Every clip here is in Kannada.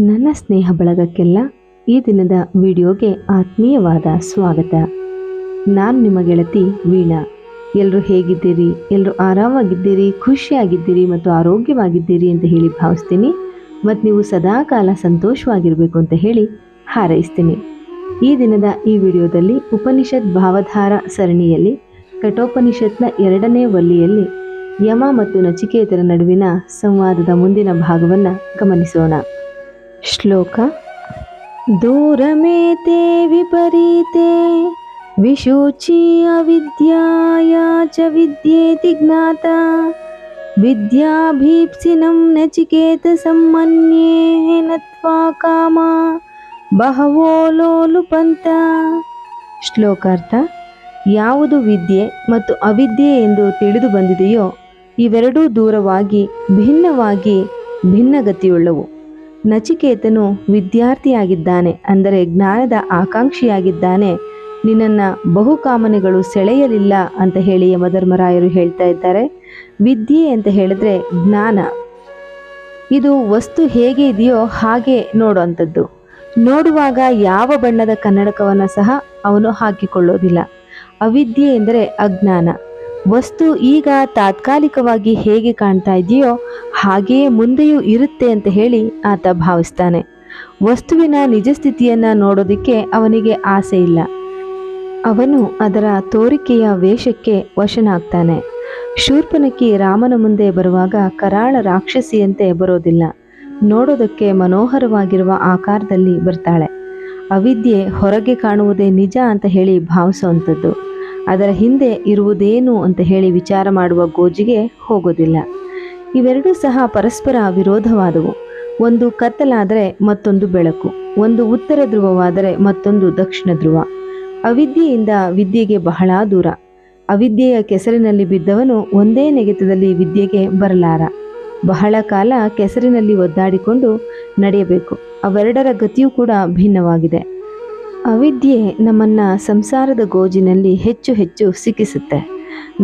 ನನ್ನ ಸ್ನೇಹ ಬಳಗಕ್ಕೆಲ್ಲ ಈ ದಿನದ ವಿಡಿಯೋಗೆ ಆತ್ಮೀಯವಾದ ಸ್ವಾಗತ. ನಾನು ನಿಮ್ಮ ಗೆಳತಿ ವೀಣಾ. ಎಲ್ಲರೂ ಹೇಗಿದ್ದೀರಿ? ಎಲ್ಲರೂ ಆರಾಮಾಗಿದ್ದೀರಿ? ಖುಷಿಯಾಗಿದ್ದೀರಿ ಮತ್ತು ಆರೋಗ್ಯವಾಗಿದ್ದೀರಿ ಅಂತ ಹೇಳಿ ಭಾವಿಸ್ತೀನಿ. ಮತ್ತು ನೀವು ಸದಾಕಾಲ ಸಂತೋಷವಾಗಿರಬೇಕು ಅಂತ ಹೇಳಿ ಹಾರೈಸ್ತೀನಿ. ಈ ದಿನದ ಈ ವಿಡಿಯೋದಲ್ಲಿ ಉಪನಿಷತ್ ಭಾವಧಾರ ಸರಣಿಯಲ್ಲಿ, ಕಠೋಪನಿಷತ್ನ ಎರಡನೇ ವಲ್ಲಿಯಲ್ಲಿ ಯಮ ಮತ್ತು ನಚಿಕೇತರ ನಡುವಿನ ಸಂವಾದದ ಮುಂದಿನ ಭಾಗವನ್ನು ಗಮನಿಸೋಣ. ಶ್ಲೋಕ ದೂರಮೇತೆ ವಿಪರೀತೆ, ವಿಶೋಚಿ ಅವಿದ್ಯಾಯ ಚ ವಿದ್ಯೇತಿ ಜ್ಞಾತ ವಿದ್ಯಾಭೀಪ್ಸಿನಂ ನಚಿಕೇತ ಸಮ್ಮನ್ಯೇ ನತ್ವಾ ಕಾಮ, ಬಹವೋ ಲೋಲುಪಂತ ಶ್ಲೋಕಾರ್ಥ, ಯಾವುದು ವಿದ್ಯೆ ಮತ್ತು ಅವಿದ್ಯೆ ಎಂದು ತಿಳಿದು ಬಂದಿದೆಯೋ ಇವೆರಡೂ ದೂರವಾಗಿ, ಭಿನ್ನವಾಗಿ, ಭಿನ್ನಗತಿಯುಳ್ಳವು. ನಚಿಕೇತನು ವಿದ್ಯಾರ್ಥಿಯಾಗಿದ್ದಾನೆ ಅಂದರೆ ಜ್ಞಾನದ ಆಕಾಂಕ್ಷಿಯಾಗಿದ್ದಾನೆ. ನಿನ್ನನ್ನು ಬಹುಕಾಮನೆಗಳು ಸೆಳೆಯಲಿಲ್ಲ ಅಂತ ಹೇಳಿ ಯಮಧರ್ಮರಾಯರು ಹೇಳ್ತಾ ಇದ್ದಾರೆ. ವಿದ್ಯೆ ಅಂತ ಹೇಳಿದ್ರೆ ಜ್ಞಾನ. ಇದು ವಸ್ತು ಹೇಗೆ ಇದೆಯೋ ಹಾಗೆ ನೋಡುವಂಥದ್ದು. ನೋಡುವಾಗ ಯಾವ ಬಣ್ಣದ ಕನ್ನಡಕವನ್ನು ಸಹ ಅವನು ಹಾಕಿಕೊಳ್ಳೋದಿಲ್ಲ. ಅವಿದ್ಯೆ ಎಂದರೆ ಅಜ್ಞಾನ. ವಸ್ತು ಈಗ ತಾತ್ಕಾಲಿಕವಾಗಿ ಹೇಗೆ ಕಾಣ್ತಾ ಇದೆಯೋ ಹಾಗೆಯೇ ಮುಂದೆಯೂ ಇರುತ್ತೆ ಅಂತ ಹೇಳಿ ಆತ ಭಾವಿಸ್ತಾನೆ. ವಸ್ತುವಿನ ನಿಜ ಸ್ಥಿತಿಯನ್ನು ನೋಡೋದಕ್ಕೆ ಅವನಿಗೆ ಆಸೆ ಇಲ್ಲ. ಅವನು ಅದರ ತೋರಿಕೆಯ ವೇಷಕ್ಕೆ ವಶನಾಗ್ತಾನೆ. ಶೂರ್ಪನಕ್ಕಿ ರಾಮನ ಮುಂದೆ ಬರುವಾಗ ಕರಾಳ ರಾಕ್ಷಸಿಯಂತೆ ಬರೋದಿಲ್ಲ. ನೋಡೋದಕ್ಕೆ ಮನೋಹರವಾಗಿರುವ ಆಕಾರದಲ್ಲಿ ಬರ್ತಾಳೆ. ಅವಿದ್ಯೆ ಹೊರಗೆ ಕಾಣುವುದೇ ನಿಜ ಅಂತ ಹೇಳಿ ಭಾವಿಸುವಂಥದ್ದು. ಅದರ ಹಿಂದೆ ಇರುವುದೇನು ಅಂತ ಹೇಳಿ ವಿಚಾರ ಮಾಡುವ ಗೋಜಿಗೆ ಹೋಗೋದಿಲ್ಲ. ಇವೆರಡೂ ಸಹ ಪರಸ್ಪರ ವಿರೋಧವಾದವು. ಒಂದು ಕತ್ತಲಾದರೆ ಮತ್ತೊಂದು ಬೆಳಕು, ಒಂದು ಉತ್ತರ ಧ್ರುವವಾದರೆ ಮತ್ತೊಂದು ದಕ್ಷಿಣ ಧ್ರುವ. ಅವಿದ್ಯೆಯಿಂದ ವಿದ್ಯೆಗೆ ಬಹಳ ದೂರ. ಅವಿದ್ಯೆಯ ಕೆಸರಿನಲ್ಲಿ ಬಿದ್ದವನು ಒಂದೇ ನೆಗೆತದಲ್ಲಿ ವಿದ್ಯೆಗೆ ಬರಲಾರ. ಬಹಳ ಕಾಲ ಕೆಸರಿನಲ್ಲಿ ಒದ್ದಾಡಿಕೊಂಡು ನಡೆಯಬೇಕು. ಅವೆರಡರ ಗತಿಯೂ ಕೂಡ ಭಿನ್ನವಾಗಿದೆ. ಅವಿದ್ಯೆ ನಮ್ಮನ್ನು ಸಂಸಾರದ ಗೋಜಿನಲ್ಲಿ ಹೆಚ್ಚು ಹೆಚ್ಚು ಸಿಕ್ಕಿಸುತ್ತೆ.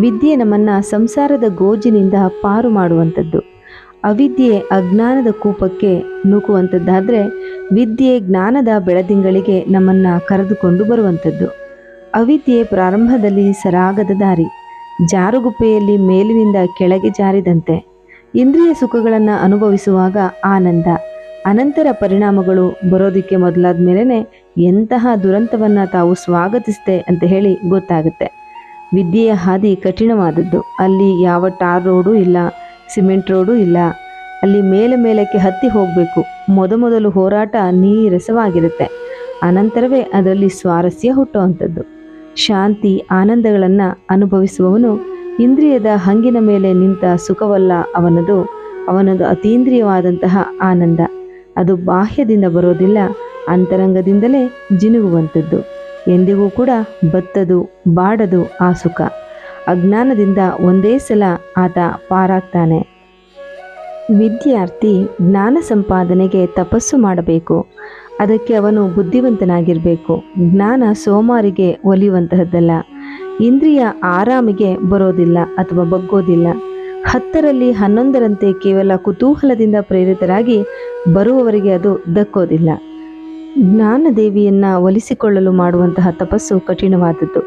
ವಿದ್ಯೆ ನಮ್ಮನ್ನ ಸಂಸಾರದ ಗೋಜಿನಿಂದ ಪಾರು ಮಾಡುವಂಥದ್ದು. ಅವಿದ್ಯೆ ಅಜ್ಞಾನದ ಕೂಪಕ್ಕೆ ನೂಕುವಂಥದ್ದಾದರೆ ವಿದ್ಯೆ ಜ್ಞಾನದ ಬೆಳದಿಂಗಳಿಗೆ ನಮ್ಮನ್ನು ಕರೆದುಕೊಂಡು ಬರುವಂಥದ್ದು. ಅವಿದ್ಯೆ ಪ್ರಾರಂಭದಲ್ಲಿ ಸರಾಗದ ದಾರಿ. ಜಾರುಗುಪ್ಪೆಯಲ್ಲಿ ಮೇಲಿನಿಂದ ಕೆಳಗೆ ಜಾರಿದಂತೆ. ಇಂದ್ರಿಯ ಸುಖಗಳನ್ನು ಅನುಭವಿಸುವಾಗ ಆನಂದ. ಅನಂತರ ಪರಿಣಾಮಗಳು ಬರೋದಕ್ಕೆ ಮೊದಲಾದ ಮೇಲೇ ಎಂತಹ ದುರಂತವನ್ನು ತಾವು ಸ್ವಾಗತಿಸಿದೆ ಅಂತ ಹೇಳಿ ಗೊತ್ತಾಗುತ್ತೆ. ವಿದ್ಯೆಯ ಹಾದಿ ಕಠಿಣವಾದದ್ದು. ಅಲ್ಲಿ ಯಾವ ಟಾರ್ ರೋಡು ಇಲ್ಲ, ಸಿಮೆಂಟ್ ರೋಡು ಇಲ್ಲ. ಅಲ್ಲಿ ಮೇಲೆ ಮೇಲಕ್ಕೆ ಹತ್ತಿ ಹೋಗಬೇಕು. ಮೊದಮೊದಲು ಹೋರಾಟ ನೀರಸವಾಗಿರುತ್ತೆ. ಅನಂತರವೇ ಅದರಲ್ಲಿ ಸ್ವಾರಸ್ಯ ಹುಟ್ಟುವಂಥದ್ದು. ಶಾಂತಿ, ಆನಂದಗಳನ್ನು ಅನುಭವಿಸುವವನು ಇಂದ್ರಿಯದ ಹಂಗಿನ ಮೇಲೆ ನಿಂತ ಸುಖವಲ್ಲ ಅವನದು. ಅವನದು ಅತೀಂದ್ರಿಯವಾದಂತಹ ಆನಂದ. ಅದು ಬಾಹ್ಯದಿಂದ ಬರೋದಿಲ್ಲ ಅಂತರಂಗದಿಂದಲೇ ಜಿನುಗುವಂಥದ್ದು. ಎಂದಿಗೂ ಕೂಡ ಬತ್ತದು, ಬಾಡದು ಆ ಸುಖ ಅಜ್ಞಾನದಿಂದ ಒಂದೇ ಸಲ ಆತ ಪಾರಾಗ್ತಾನೆ. ವಿದ್ಯಾರ್ಥಿ ಜ್ಞಾನ ಸಂಪಾದನೆಗೆ ತಪಸ್ಸು ಮಾಡಬೇಕು. ಅದಕ್ಕೆ ಅವನು ಬುದ್ಧಿವಂತನಾಗಿರಬೇಕು. ಜ್ಞಾನ ಸೋಮಾರಿಗೆ ಒಲಿಯುವಂತಹದ್ದಲ್ಲ. ಇಂದ್ರಿಯ ಆರಾಮಿಗೆ ಬರೋದಿಲ್ಲ ಅಥವಾ ಬಗ್ಗೋದಿಲ್ಲ. ಹತ್ತರಲ್ಲಿ ಹನ್ನೊಂದರಂತೆ ಕೇವಲ ಕುತೂಹಲದಿಂದ ಪ್ರೇರಿತರಾಗಿ ಬರುವವರಿಗೆ ಅದು ದಕ್ಕೋದಿಲ್ಲ. ಜ್ಞಾನದೇವಿಯನ್ನು ಒಲಿಸಿಕೊಳ್ಳಲು ಮಾಡುವಂತಹ ತಪಸ್ಸು ಕಠಿಣವಾದದ್ದು.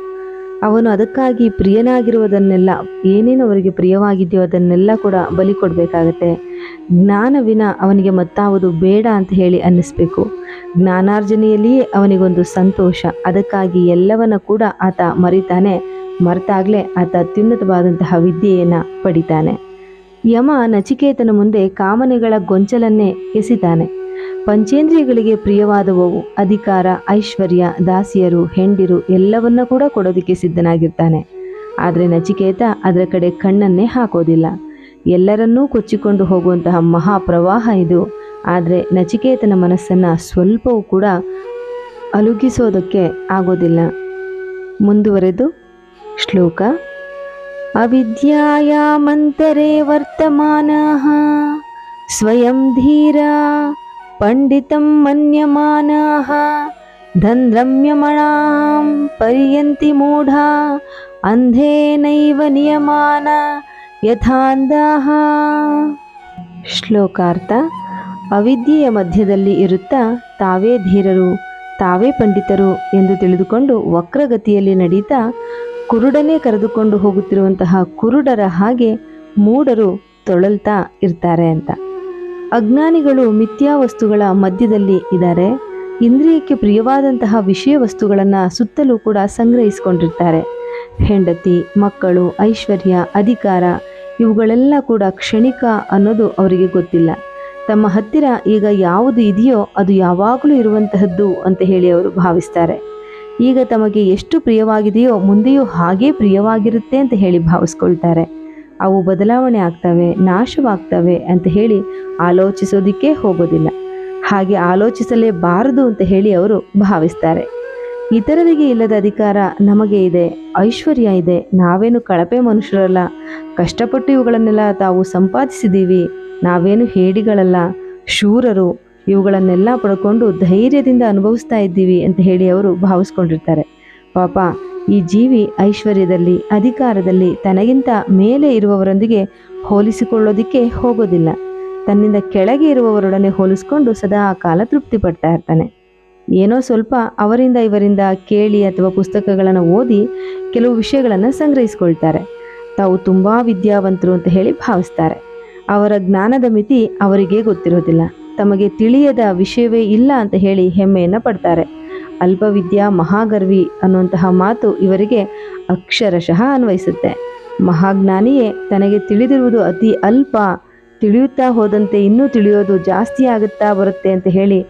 ಅವನು ಅದಕ್ಕಾಗಿ ಪ್ರಿಯನಾಗಿರುವುದನ್ನೆಲ್ಲ, ಏನೇನು ಅವರಿಗೆ ಪ್ರಿಯವಾಗಿದೆಯೋ ಅದನ್ನೆಲ್ಲ ಕೂಡ ಬಲಿ ಕೊಡಬೇಕಾಗತ್ತೆ. ಜ್ಞಾನವಿನ ಅವನಿಗೆ ಮತ್ತಾವುದು ಬೇಡ ಅಂತ ಹೇಳಿ ಅನ್ನಿಸ್ಬೇಕು. ಜ್ಞಾನಾರ್ಜನೆಯಲ್ಲಿಯೇ ಅವನಿಗೊಂದು ಸಂತೋಷ. ಅದಕ್ಕಾಗಿ ಎಲ್ಲವನ್ನ ಕೂಡ ಆತ ಮರಿತಾನೆ. ಮರೆತಾಗಲೇ ಆತ ಅತ್ಯುನ್ನತವಾದಂತಹ ವಿದ್ಯೆಯನ್ನು ಪಡಿತಾನೆ. ಯಮ ನಚಿಕೇತನ ಮುಂದೆ ಕಾಮನೆಗಳ ಗೊಂಚಲನ್ನೇ ಎಸಿತಾನೆ. ಪಂಚೇಂದ್ರಿಯಗಳಿಗೆ ಪ್ರಿಯವಾದವು ಅಧಿಕಾರ, ಐಶ್ವರ್ಯ, ದಾಸಿಯರು, ಹೆಂಡಿರು ಎಲ್ಲವನ್ನ ಕೂಡ ಕೊಡೋದಕ್ಕೆ ಸಿದ್ಧನಾಗಿರ್ತಾನೆ. ಆದರೆ ನಚಿಕೇತ ಅದರ ಕಡೆ ಕಣ್ಣನ್ನೇ ಹಾಕೋದಿಲ್ಲ. ಎಲ್ಲರನ್ನೂ ಕೊಚ್ಚಿಕೊಂಡು ಹೋಗುವಂತಹ ಮಹಾಪ್ರವಾಹ ಇದು. ಆದರೆ ನಚಿಕೇತನ ಮನಸ್ಸನ್ನು ಸ್ವಲ್ಪವೂ ಕೂಡ ಅಲುಗಿಸೋದಕ್ಕೆ ಆಗೋದಿಲ್ಲ. ಮುಂದುವರೆದು ಶ್ಲೋಕ. ಅವಿದ್ಯಾಯಾಮಂತರೇ ವರ್ತಮಾನ ಸ್ವಯಂ ಧೀರ ಪಂಡಿತಂ मन्यमानाः ಧನ್ರಮ್ಯಮಣಾಂ ಪರ್ಯಂತಿ ಮೂಢಾ ಅಂಧೇನೈವ ನಿಯಮಾನ ಯಥಾಂಧಾಃ ಶ್ಲೋಕಾರ್ಥ, ಅವಿದ್ಯೆಯ ಮಧ್ಯದಲ್ಲಿ ಇರುತ್ತಾ ತಾವೇ ಧೀರರು, ತಾವೇ ಪಂಡಿತರು ಎಂದು ತಿಳಿದುಕೊಂಡು ವಕ್ರಗತಿಯಲ್ಲಿ ನಡೀತಾ ಕುರುಡನೇ ಕರೆದುಕೊಂಡು ಹೋಗುತ್ತಿರುವಂತಹ ಕುರುಡರ ಹಾಗೆ ಮೂಢರು ತೊಳಲ್ತಾ ಇರ್ತಾರೆ ಅಂತ. ಅಜ್ಞಾನಿಗಳು ಮಿಥ್ಯಾ ವಸ್ತುಗಳ ಮಧ್ಯದಲ್ಲಿ ಇದ್ದಾರೆ. ಇಂದ್ರಿಯಕ್ಕೆ ಪ್ರಿಯವಾದಂತಹ ವಿಷಯ ವಸ್ತುಗಳನ್ನು ಸುತ್ತಲೂ ಕೂಡ ಸಂಗ್ರಹಿಸಿಕೊಂಡಿರ್ತಾರೆ. ಹೆಂಡತಿ, ಮಕ್ಕಳು, ಐಶ್ವರ್ಯ, ಅಧಿಕಾರ ಇವುಗಳೆಲ್ಲ ಕೂಡ ಕ್ಷಣಿಕ ಅನ್ನೋದು ಅವರಿಗೆ ಗೊತ್ತಿಲ್ಲ. ತಮ್ಮ ಹತ್ತಿರ ಈಗ ಯಾವುದು ಇದೆಯೋ ಅದು ಯಾವಾಗಲೂ ಇರುವಂತಹದ್ದು ಅಂತ ಹೇಳಿ ಅವರು ಭಾವಿಸ್ತಾರೆ. ಈಗ ತಮಗೆ ಎಷ್ಟು ಪ್ರಿಯವಾಗಿದೆಯೋ ಮುಂದೆಯೂ ಹಾಗೇ ಪ್ರಿಯವಾಗಿರುತ್ತೆ ಅಂತ ಹೇಳಿ ಭಾವಿಸ್ಕೊಳ್ತಾರೆ. ಅವು ಬದಲಾವಣೆ ಆಗ್ತವೆ, ನಾಶವಾಗ್ತವೆ ಅಂತ ಹೇಳಿ ಆಲೋಚಿಸೋದಿಕ್ಕೆ ಹೋಗೋದಿಲ್ಲ. ಹಾಗೆ ಆಲೋಚಿಸಲೇಬಾರದು ಅಂತ ಹೇಳಿ ಅವರು ಭಾವಿಸ್ತಾರೆ. ಇತರರಿಗೆ ಇಲ್ಲದ ಅಧಿಕಾರ ನಮಗೆ ಇದೆ, ಐಶ್ವರ್ಯ ಇದೆ, ನಾವೇನು ಕಳಪೆ ಮನುಷ್ಯರಲ್ಲ, ಕಷ್ಟಪಟ್ಟು ಇವುಗಳನ್ನೆಲ್ಲ ತಾವು ಸಂಪಾದಿಸಿದ್ದೀವಿ, ನಾವೇನು ಹೇಡಿಗಳಲ್ಲ, ಶೂರರು, ಇವುಗಳನ್ನೆಲ್ಲ ಪಡ್ಕೊಂಡು ಧೈರ್ಯದಿಂದ ಅನುಭವಿಸ್ತಾ ಇದ್ದೀವಿ ಅಂತ ಹೇಳಿ ಅವರು ಭಾವಿಸ್ಕೊಂಡಿರ್ತಾರೆ. ಪಾಪ. ಈ ಜೀವಿ ಐಶ್ವರ್ಯದಲ್ಲಿ, ಅಧಿಕಾರದಲ್ಲಿ, ತನಗಿಂತ ಮೇಲೆ ಇರುವವರೊಂದಿಗೆ ಹೋಲಿಸಿಕೊಳ್ಳೋದಿಕ್ಕೆ ಹೋಗೋದಿಲ್ಲ. ತನ್ನಿಂದ ಕೆಳಗೆ ಇರುವವರೊಡನೆ ಹೋಲಿಸ್ಕೊಂಡು ಸದಾ ಕಾಲ ತೃಪ್ತಿ ಪಡ್ತಾ ಇರ್ತಾನೆ. ಏನೋ ಸ್ವಲ್ಪ ಅವರಿಂದ ಇವರಿಂದ ಕೇಳಿ ಅಥವಾ ಪುಸ್ತಕಗಳನ್ನು ಓದಿ ಕೆಲವು ವಿಷಯಗಳನ್ನು ಸಂಗ್ರಹಿಸ್ಕೊಳ್ತಾರೆ. ತಾವು ತುಂಬ ವಿದ್ಯಾವಂತರು ಅಂತ ಹೇಳಿ ಭಾವಿಸ್ತಾರೆ. ಅವರ ಜ್ಞಾನದ ಮಿತಿ ಅವರಿಗೆ ಗೊತ್ತಿರೋದಿಲ್ಲ. ತಮಗೆ ತಿಳಿಯದ ವಿಷಯವೇ ಇಲ್ಲ ಅಂತ ಹೇಳಿ ಹೆಮ್ಮೆಯನ್ನು ಪಡ್ತಾರೆ. ಅಲ್ಪವಿದ್ಯಾ ಮಹಾಗರ್ವಿ ಅನ್ನುವಂತಹ ಮಾತು ಇವರಿಗೆ ಅಕ್ಷರಶಃ ಅನ್ವಯಿಸುತ್ತೆ. ಮಹಾಜ್ಞಾನಿಯೇ ತನಗೆ ತಿಳಿದಿರುವುದು ಅತಿ ಅಲ್ಪ. ತಿಳಿಯುತ್ತಾ ಹೋದಂತೆ ಇನ್ನೂ ತಿಳಿಯೋದು ಜಾಸ್ತಿ ಆಗುತ್ತಾ ಬರುತ್ತೆ ಅಂತ ಹೇಳಿ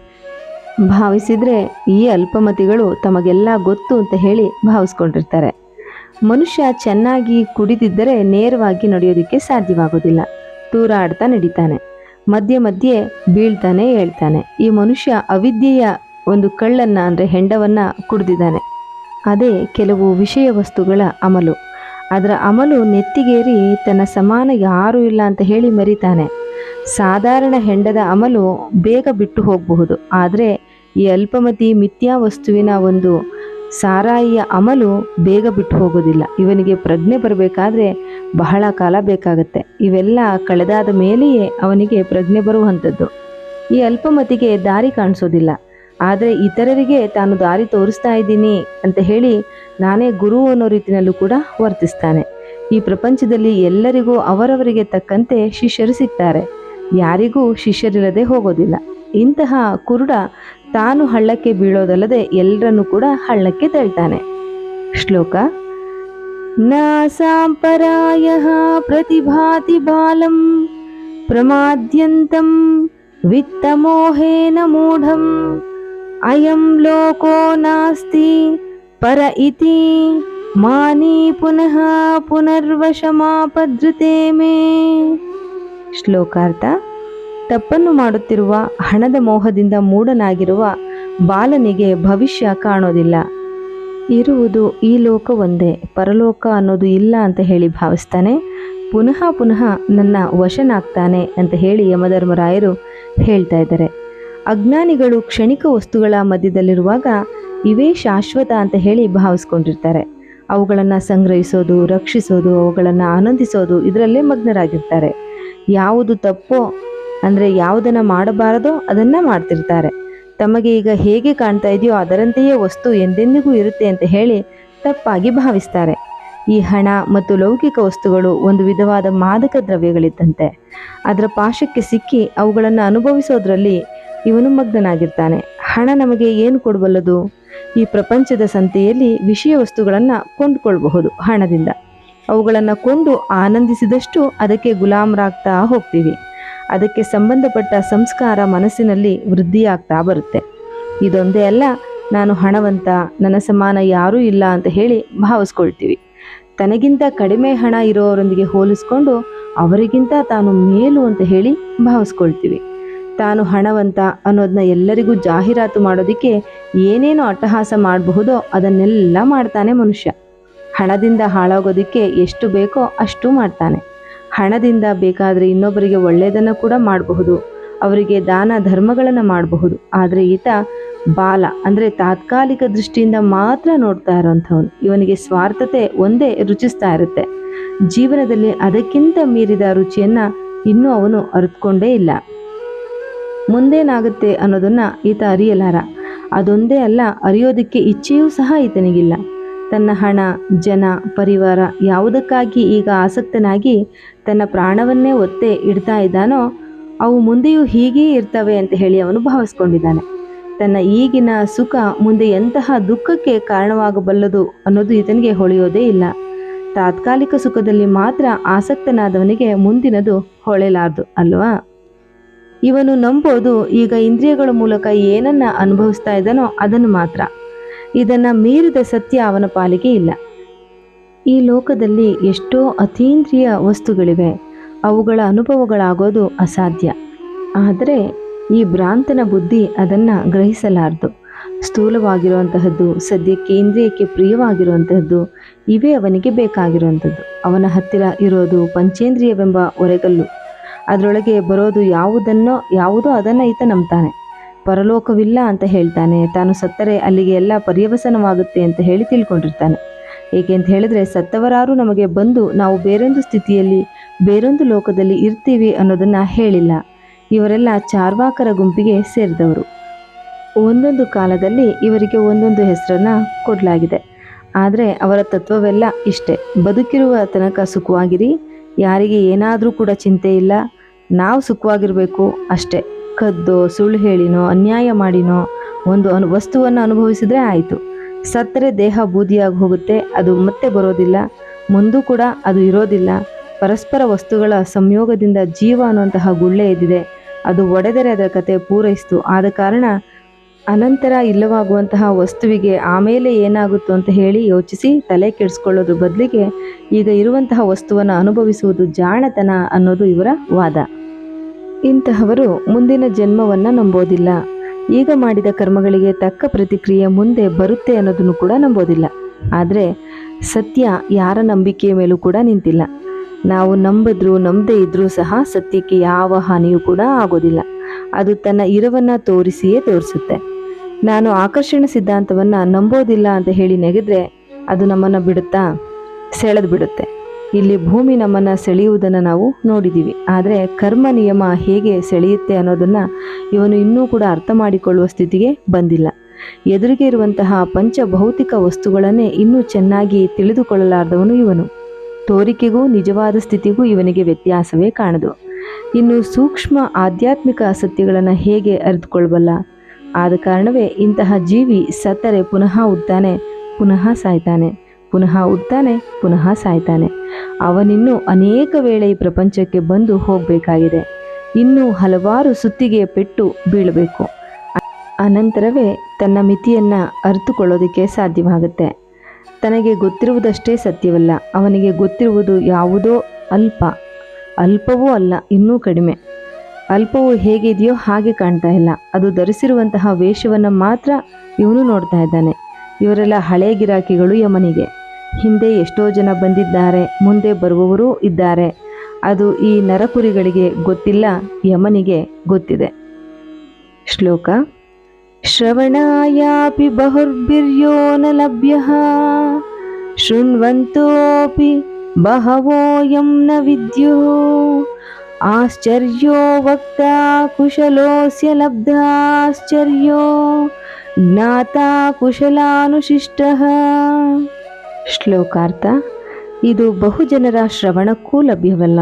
ಭಾವಿಸಿದರೆ ಈ ಅಲ್ಪಮತಿಗಳು ತಮಗೆಲ್ಲ ಗೊತ್ತು ಅಂತ ಹೇಳಿ ಭಾವಿಸ್ಕೊಂಡಿರ್ತಾರೆ. ಮನುಷ್ಯ ಚೆನ್ನಾಗಿ ಕುಡಿದಿದ್ದರೆ ನೇರವಾಗಿ ನಡೆಯೋದಕ್ಕೆ ಸಾಧ್ಯವಾಗೋದಿಲ್ಲ. ತೂರಾಡ್ತಾ ನಡೀತಾನೆ. ಮಧ್ಯೆ ಮಧ್ಯೆ ಬೀಳ್ತಾನೆ ಹೇಳ್ತಾನೆ. ಈ ಮನುಷ್ಯ ಅವಿದ್ಯೆಯ ಒಂದು ಕಳ್ಳನ್ನು ಅಂದರೆ ಹೆಂಡವನ್ನು ಕುಡಿದಿದ್ದಾನೆ. ಅದೇ ಕೆಲವು ವಿಷಯ ವಸ್ತುಗಳ ಅಮಲು. ಅದರ ಅಮಲು ನೆತ್ತಿಗೇರಿ ತನ್ನ ಸಮಾನ ಯಾರೂ ಇಲ್ಲ ಅಂತ ಹೇಳಿ ಮರಿತಾನೆ. ಸಾಧಾರಣ ಹೆಂಡದ ಅಮಲು ಬೇಗ ಬಿಟ್ಟು ಹೋಗಬಹುದು. ಆದರೆ ಈ ಅಲ್ಪಮತಿ ಮಿಥ್ಯಾ ವಸ್ತುವಿನ ಒಂದು ಸಾರಾಯಿಯ ಅಮಲು ಬೇಗ ಬಿಟ್ಟು ಹೋಗೋದಿಲ್ಲ ಇವನಿಗೆ ಪ್ರಜ್ಞೆ ಬರಬೇಕಾದ್ರೆ ಬಹಳ ಕಾಲ ಬೇಕಾಗುತ್ತೆ. ಇವೆಲ್ಲ ಕಳೆದಾದ ಮೇಲೆಯೇ ಅವನಿಗೆ ಪ್ರಜ್ಞೆ ಬರುವಂಥದ್ದು. ಈ ಅಲ್ಪಮತಿಗೆ ದಾರಿ ಕಾಣಿಸೋದಿಲ್ಲ. ಆದರೆ ಇತರರಿಗೆ ತಾನು ದಾರಿ ತೋರಿಸ್ತಾ ಇದ್ದೀನಿ ಅಂತ ಹೇಳಿ ನಾನೇ ಗುರು ಅನ್ನೋ ರೀತಿಯಲ್ಲೂ ಕೂಡ ವರ್ತಿಸ್ತಾನೆ. ಈ ಪ್ರಪಂಚದಲ್ಲಿ ಎಲ್ಲರಿಗೂ ಅವರವರಿಗೆ ತಕ್ಕಂತೆ ಶಿಷ್ಯರು ಸಿಗ್ತಾರೆ. ಯಾರಿಗೂ ಶಿಷ್ಯರಿಲ್ಲದೆ ಹೋಗೋದಿಲ್ಲ. ಇಂತಹ ಕುರುಡ ತಾನು ಹಳ್ಳಕ್ಕೆ ಬೀಳೋದಲ್ಲದೆ ಎಲ್ಲರನ್ನು ಕೂಡ ಹಳ್ಳಕ್ಕೆ ತಳ್ತಾನೆ. ಶ್ಲೋಕ, ನ ಸಾಂಪರಾಯ ಪ್ರತಿಭಾತಿ ಬಾಲಂ ಪ್ರಮಾದ್ಯಂತಂ ವಿತ್ತಮೋಹೇನ ಮೂಢಂ ಅಯಂ ಲೋಕೋ नास्ति ಪರ ಇತಿ ಮಾನಿ ಪುನಃ ಪುನರ್ವಶಮಾಪದ್ರತೆ ಮೇ ಶ್ಲೋಕಾರ್ಥ ತಪ್ಪನ್ನು ಮಾಡುತ್ತಿರುವ ಹಣದ ಮೋಹದಿಂದ ಮೂಡನಾಗಿರುವ ಬಾಲನಿಗೆ ಭವಿಷ್ಯ ಕಾಣೋದಿಲ್ಲ. ಇರುವುದು ಈ ಲೋಕ ಒಂದೇ ಪರಲೋಕ ಅನ್ನೋದು ಇಲ್ಲ ಅಂತ ಹೇಳಿ ಭಾವಿಸ್ತಾನೆ. ಪುನಃ ಪುನಃ ನನ್ನ ವಶನಾಗ್ತಾನೆ ಅಂತ ಹೇಳಿ ಯಮಧರ್ಮರಾಯರು ಹೇಳ್ತಾ ಇದ್ದಾರೆ. ಅಜ್ಞಾನಿಗಳು ಕ್ಷಣಿಕ ವಸ್ತುಗಳ ಮಧ್ಯದಲ್ಲಿರುವಾಗ ಇವೇ ಶಾಶ್ವತ ಅಂತ ಹೇಳಿ ಭಾವಿಸ್ಕೊಂಡಿರ್ತಾರೆ. ಅವುಗಳನ್ನು ಸಂಗ್ರಹಿಸೋದು, ರಕ್ಷಿಸೋದು, ಅವುಗಳನ್ನು ಆನಂದಿಸೋದು ಇದರಲ್ಲೇ ಮಗ್ನರಾಗಿರ್ತಾರೆ. ಯಾವುದು ತಪ್ಪೋ ಅಂದರೆ ಯಾವುದನ್ನು ಮಾಡಬಾರದೋ ಅದನ್ನು ಮಾಡ್ತಿರ್ತಾರೆ. ತಮಗೆ ಈಗ ಹೇಗೆ ಕಾಣ್ತಾ ಇದೆಯೋ ಅದರಂತೆಯೇ ವಸ್ತು ಎಂದೆಂದಿಗೂ ಇರುತ್ತೆ ಅಂತ ಹೇಳಿ ತಪ್ಪಾಗಿ ಭಾವಿಸ್ತಾರೆ. ಈ ಹಣ ಮತ್ತು ಲೌಕಿಕ ವಸ್ತುಗಳು ಒಂದು ವಿಧವಾದ ಮಾದಕ ದ್ರವ್ಯಗಳಿದ್ದಂತೆ. ಅದರ ಪಾಶಕ್ಕೆ ಸಿಕ್ಕಿ ಅವುಗಳನ್ನು ಅನುಭವಿಸೋದ್ರಲ್ಲಿ ಇವನು ಮಗ್ನನಾಗಿರ್ತಾನೆ. ಹಣ ನಮಗೆ ಏನು ಕೊಡಬಲ್ಲದು? ಈ ಪ್ರಪಂಚದ ಸಂತೆಯಲ್ಲಿ ವಿಷಯ ವಸ್ತುಗಳನ್ನು ಕೊಂಡುಕೊಳ್ಬಹುದು ಹಣದಿಂದ. ಅವುಗಳನ್ನು ಕೊಂಡು ಆನಂದಿಸಿದಷ್ಟು ಅದಕ್ಕೆ ಗುಲಾಮರಾಗ್ತಾ ಹೋಗ್ತೀವಿ. ಅದಕ್ಕೆ ಸಂಬಂಧಪಟ್ಟ ಸಂಸ್ಕಾರ ಮನಸ್ಸಿನಲ್ಲಿ ವೃದ್ಧಿಯಾಗ್ತಾ ಬರುತ್ತೆ. ಇದೊಂದೇ ಅಲ್ಲ, ನಾನು ಹಣವಂತ, ನನ್ನ ಸಮಾನ ಯಾರೂ ಇಲ್ಲ ಅಂತ ಹೇಳಿ ಭಾವಿಸ್ಕೊಳ್ತೀವಿ. ತನಗಿಂತ ಕಡಿಮೆ ಹಣ ಇರೋವರೊಂದಿಗೆ ಹೋಲಿಸ್ಕೊಂಡು ಅವರಿಗಿಂತ ತಾನು ಮೇಲು ಅಂತ ಹೇಳಿ ಭಾವಿಸ್ಕೊಳ್ತೀವಿ. ತಾನು ಹಣವಂತ ಅನ್ನೋದನ್ನ ಎಲ್ಲರಿಗೂ ಜಾಹೀರಾತು ಮಾಡೋದಕ್ಕೆ ಏನೇನು ಅಟ್ಟಹಾಸ ಮಾಡಬಹುದೋ ಅದನ್ನೆಲ್ಲ ಮಾಡ್ತಾನೆ ಮನುಷ್ಯ. ಹಣದಿಂದ ಹಾಳಾಗೋದಕ್ಕೆ ಎಷ್ಟು ಬೇಕೋ ಅಷ್ಟು ಮಾಡ್ತಾನೆ. ಹಣದಿಂದ ಬೇಕಾದರೆ ಇನ್ನೊಬ್ಬರಿಗೆ ಒಳ್ಳೆಯದನ್ನು ಕೂಡ ಮಾಡಬಹುದು. ಅವರಿಗೆ ದಾನ ಧರ್ಮಗಳನ್ನು ಮಾಡಬಹುದು. ಆದರೆ ಈತ ಬಾಲ, ಅಂದರೆ ತಾತ್ಕಾಲಿಕ ದೃಷ್ಟಿಯಿಂದ ಮಾತ್ರ ನೋಡ್ತಾ ಇರೋವಂಥವನು ಇವನಿಗೆ ಸ್ವಾರ್ಥತೆ ಒಂದೇ ರುಚಿಸ್ತಾ ಇರುತ್ತೆ. ಜೀವನದಲ್ಲಿ ಅದಕ್ಕಿಂತ ಮೀರಿದ ರುಚಿಯನ್ನು ಇನ್ನೂ ಅವನು ಅರಿತುಕೊಂಡೇ ಇಲ್ಲ. ಮುಂದೇನಾಗುತ್ತೆ ಅನ್ನೋದನ್ನು ಈತ ಅರಿಯಲಾರ. ಅದೊಂದೇ ಅಲ್ಲ, ಅರಿಯೋದಕ್ಕೆ ಇಚ್ಛೆಯೂ ಸಹ ಈತನಿಗಿಲ್ಲ. ತನ್ನ ಹಣ, ಜನ, ಪರಿವಾರ ಯಾವುದಕ್ಕಾಗಿ ಈಗ ಆಸಕ್ತನಾಗಿ ತನ್ನ ಪ್ರಾಣವನ್ನೇ ಒತ್ತೆ ಇಡ್ತಾ ಇದ್ದಾನೋ, ಅವು ಮುಂದೆಯೂ ಹೀಗೇ ಇರ್ತವೆ ಅಂತ ಹೇಳಿ ಅವನು ಭಾವಿಸ್ಕೊಂಡಿದ್ದಾನೆ. ತನ್ನ ಈಗಿನ ಸುಖ ಮುಂದೆ ಎಂತಹ ದುಃಖಕ್ಕೆ ಕಾರಣವಾಗಬಲ್ಲದು ಅನ್ನೋದು ಈತನಿಗೆ ಹೊಳೆಯೋದೇ ಇಲ್ಲ. ತಾತ್ಕಾಲಿಕ ಸುಖದಲ್ಲಿ ಮಾತ್ರ ಆಸಕ್ತನಾದವನಿಗೆ ಮುಂದಿನದು ಹೊಳೆಯಲಾರದು ಅಲ್ವಾ? ಇವನು ನಂಬೋದು ಈಗ ಇಂದ್ರಿಯಗಳ ಮೂಲಕ ಏನನ್ನ ಅನುಭವಿಸ್ತಾ ಇದ್ದಾನೋ ಅದನ್ನು ಮಾತ್ರ. ಇದನ್ನ ಮೀರಿದ ಸತ್ಯ ಅವನ ಪಾಲಿಗೆ ಇಲ್ಲ. ಈ ಲೋಕದಲ್ಲಿ ಎಷ್ಟೋ ಅತೀಂದ್ರಿಯ ವಸ್ತುಗಳಿವೆ. ಅವುಗಳ ಅನುಭವಗಳಾಗೋದು ಅಸಾಧ್ಯ. ಆದರೆ ಈ ಭ್ರಾಂತನ ಬುದ್ಧಿ ಅದನ್ನು ಗ್ರಹಿಸಲಾರದು. ಸ್ಥೂಲವಾಗಿರುವಂತಹದ್ದು, ಸದ್ಯಕ್ಕೆ ಇಂದ್ರಿಯಕ್ಕೆ ಪ್ರಿಯವಾಗಿರುವಂತಹದ್ದು, ಇವೇ ಅವನಿಗೆ ಬೇಕಾಗಿರುವಂಥದ್ದು ಅವನ ಹತ್ತಿರ ಇರೋದು ಪಂಚೇಂದ್ರಿಯವೆಂಬ ಒರೆಗಲ್ಲು. ಅದರೊಳಗೆ ಬರೋದು ಯಾವುದನ್ನೋ, ಯಾವುದೋ ಅದನ್ನು ಈತ ನಂಬ್ತಾನೆ. ಪರಲೋಕವಿಲ್ಲ ಅಂತ ಹೇಳ್ತಾನೆ. ತಾನು ಸತ್ತರೆ ಅಲ್ಲಿಗೆ ಎಲ್ಲ ಪರ್ಯವಸನವಾಗುತ್ತೆ ಅಂತ ಹೇಳಿ ತಿಳ್ಕೊಂಡಿರ್ತಾನೆ. ಏಕೆ ಅಂತ ಹೇಳಿದ್ರೆ ಸತ್ತವರಾರು ನಮಗೆ ಬಂದು ನಾವು ಬೇರೊಂದು ಸ್ಥಿತಿಯಲ್ಲಿ, ಬೇರೊಂದು ಲೋಕದಲ್ಲಿ ಇರ್ತೀವಿ ಅನ್ನೋದನ್ನ ಹೇಳಿಲ್ಲ. ಇವರೆಲ್ಲ ಚಾರ್ವಾಕರ ಗುಂಪಿಗೆ ಸೇರಿದವರು. ಒಂದೊಂದು ಕಾಲದಲ್ಲಿ ಇವರಿಗೆ ಒಂದೊಂದು ಹೆಸರನ್ನ ಕೊಡಲಾಗಿದೆ. ಆದರೆ ಅವರ ತತ್ವವೆಲ್ಲ ಇಷ್ಟೇ. ಬದುಕಿರುವ ತನಕ ಸುಖವಾಗಿರಿ. ಯಾರಿಗೆ ಏನಾದರೂ ಕೂಡ ಚಿಂತೆ ಇಲ್ಲ. ನಾವು ಸುಖವಾಗಿರಬೇಕು ಅಷ್ಟೇ. ಕದ್ದೋ, ಸುಳ್ಳು ಹೇಳಿನೋ, ಅನ್ಯಾಯ ಮಾಡಿನೋ, ಒಂದು ಅನು, ವಸ್ತುವನ್ನು ಅನುಭವಿಸಿದ್ರೆ ಆಯಿತು. ಸತ್ತರೆ ದೇಹ ಬೂದಿಯಾಗಿ ಹೋಗುತ್ತೆ, ಅದು ಮತ್ತೆ ಬರೋದಿಲ್ಲ. ಮುಂದೂ ಕೂಡ ಅದು ಇರೋದಿಲ್ಲ. ಪರಸ್ಪರ ವಸ್ತುಗಳ ಸಂಯೋಗದಿಂದ ಜೀವ ಅನ್ನುವಂತಹ ಗುಳ್ಳೆ ಎದ್ದಿದೆ. ಅದು ಒಡೆದರೆ ಅದರ ಕತೆ ಪೂರೈಸಿತು. ಆದ ಕಾರಣ ಅನಂತರ ಇಲ್ಲವಾಗುವಂತಹ ವಸ್ತುವಿಗೆ ಆಮೇಲೆ ಏನಾಗುತ್ತೋ ಅಂತ ಹೇಳಿ ಯೋಚಿಸಿ ತಲೆ ಕೆಡಿಸ್ಕೊಳ್ಳೋದ್ರ ಬದಲಿಗೆ ಈಗ ಇರುವಂತಹ ವಸ್ತುವನ್ನು ಅನುಭವಿಸುವುದು ಜಾಣತನ ಅನ್ನೋದು ಇವರ ವಾದ. ಇಂತಹವರು ಮುಂದಿನ ಜನ್ಮವನ್ನು ನಂಬೋದಿಲ್ಲ. ಈಗ ಮಾಡಿದ ಕರ್ಮಗಳಿಗೆ ತಕ್ಕ ಪ್ರತಿಕ್ರಿಯೆ ಮುಂದೆ ಬರುತ್ತೆ ಅನ್ನೋದನ್ನು ಕೂಡ ನಂಬೋದಿಲ್ಲ. ಆದರೆ ಸತ್ಯ ಯಾರ ನಂಬಿಕೆಯ ಮೇಲೂ ಕೂಡ ನಿಂತಿಲ್ಲ. ನಾವು ನಂಬಿದ್ರು ನಂಬದೇ ಇದ್ರೂ ಸಹ ಸತ್ಯಕ್ಕೆ ಯಾವ ಹಾನಿಯೂ ಕೂಡ ಆಗೋದಿಲ್ಲ. ಅದು ತನ್ನ ಇರವನ್ನು ತೋರಿಸಿಯೇ ತೋರಿಸುತ್ತೆ. ನಾನು ಆಕರ್ಷಣ ಸಿದ್ಧಾಂತವನ್ನು ನಂಬೋದಿಲ್ಲ ಅಂತ ಹೇಳಿ ನೆಗೆದ್ರೆ ಅದು ನಮ್ಮನ್ನು ಬಿಡುತ್ತಾ ಸೆಳೆದು ಬಿಡುತ್ತೆ. ಇಲ್ಲಿ ಭೂಮಿ ನಮ್ಮನ್ನು ಸೆಳೆಯುವುದನ್ನು ನಾವು ನೋಡಿದ್ದೀವಿ ಆದರೆ ಕರ್ಮ ನಿಯಮ ಹೇಗೆ ಸೆಳೆಯುತ್ತೆ ಅನ್ನೋದನ್ನು ಇವನು ಇನ್ನೂ ಕೂಡ ಅರ್ಥ ಮಾಡಿಕೊಳ್ಳುವ ಸ್ಥಿತಿಗೆ ಬಂದಿಲ್ಲ. ಎದುರಿಗೆ ಇರುವಂತಹ ಪಂಚಭೌತಿಕ ವಸ್ತುಗಳನ್ನೇ ಇನ್ನೂ ಚೆನ್ನಾಗಿ ತಿಳಿದುಕೊಳ್ಳಲಾರದವನು ಇವನು. ತೋರಿಕೆಗೂ ನಿಜವಾದ ಸ್ಥಿತಿಗೂ ಇವನಿಗೆ ವ್ಯತ್ಯಾಸವೇ ಕಾಣದು. ಇನ್ನು ಸೂಕ್ಷ್ಮ ಆಧ್ಯಾತ್ಮಿಕ ಸತ್ಯಗಳನ್ನು ಹೇಗೆ ಅರಿತುಕೊಳ್ಳಬಲ್ಲ ಆದ ಕಾರಣವೇ ಇಂತಹ ಜೀವಿ ಸತ್ತರೆ ಪುನಃ ಉದ್ದಾನೆ ಪುನಃ ಸಾಯ್ತಾನೆ. ಪುನಃ ಉಡ್ತಾನೆ, ಪುನಃ ಸಾಯ್ತಾನೆ. ಅವನಿನ್ನೂ ಅನೇಕ ವೇಳೆ ಈ ಪ್ರಪಂಚಕ್ಕೆ ಬಂದು ಹೋಗಬೇಕಾಗಿದೆ. ಇನ್ನೂ ಹಲವಾರು ಸುತ್ತಿಗೆ ಪೆಟ್ಟು ಬೀಳಬೇಕು. ಅನಂತರವೇ ತನ್ನ ಮಿತಿಯನ್ನು ಅರಿತುಕೊಳ್ಳೋದಕ್ಕೆ ಸಾಧ್ಯವಾಗುತ್ತೆ. ತನಗೆ ಗೊತ್ತಿರುವುದಷ್ಟೇ ಸತ್ಯವಲ್ಲ. ಅವನಿಗೆ ಗೊತ್ತಿರುವುದು ಯಾವುದೋ ಅಲ್ಪ. ಅಲ್ಪವೂ ಅಲ್ಲ, ಇನ್ನೂ ಕಡಿಮೆ. ಅಲ್ಪವು ಹೇಗಿದೆಯೋ ಹಾಗೆ ಕಾಣ್ತಾ ಇಲ್ಲ. ಅದು ಧರಿಸಿರುವಂತಹ ವೇಷವನ್ನು ಮಾತ್ರ ಇವನು ನೋಡ್ತಾ ಇದ್ದಾನೆ. ಇವರೆಲ್ಲ ಹಳೆ ಗಿರಾಕಿಗಳು ಯಮನಿಗೆ. ಹಿಂದೆ ಎಷ್ಟೋ ಜನ ಬಂದಿದ್ದಾರೆ, ಮುಂದೆ ಬರುವವರೂ ಇದ್ದಾರೆ. ಅದು ಈ ನರಕುರಿಗಳಿಗೆ ಗೊತ್ತಿಲ್ಲ, ಯಮನಿಗೆ ಗೊತ್ತಿದೆ. ಶ್ಲೋಕ, ಶ್ರವಣಾಯಾಪಿ ಬಹುರ್ಭಿರ್ಯೋ ನ ಲಭ್ಯ, ಶೃಣ್ವಂತೋಪಿ ಬಹವೋಯಂ ನ ವಿದ್ಯು, ಆಶ್ಚರ್ಯೋ ವಕ್ತ ಕುಶಲೋಸ್ಯ ಲಬ್ಧಾಶ್ಚರ್ಯೋ, ಜ್ಞಾತ ಕುಶಲಾನುಶಿಷ್ಟ. ಶ್ಲೋಕಾರ್ಥ ಇದು ಬಹುಜನರ ಶ್ರವಣಕ್ಕೂ ಲಭ್ಯವಲ್ಲ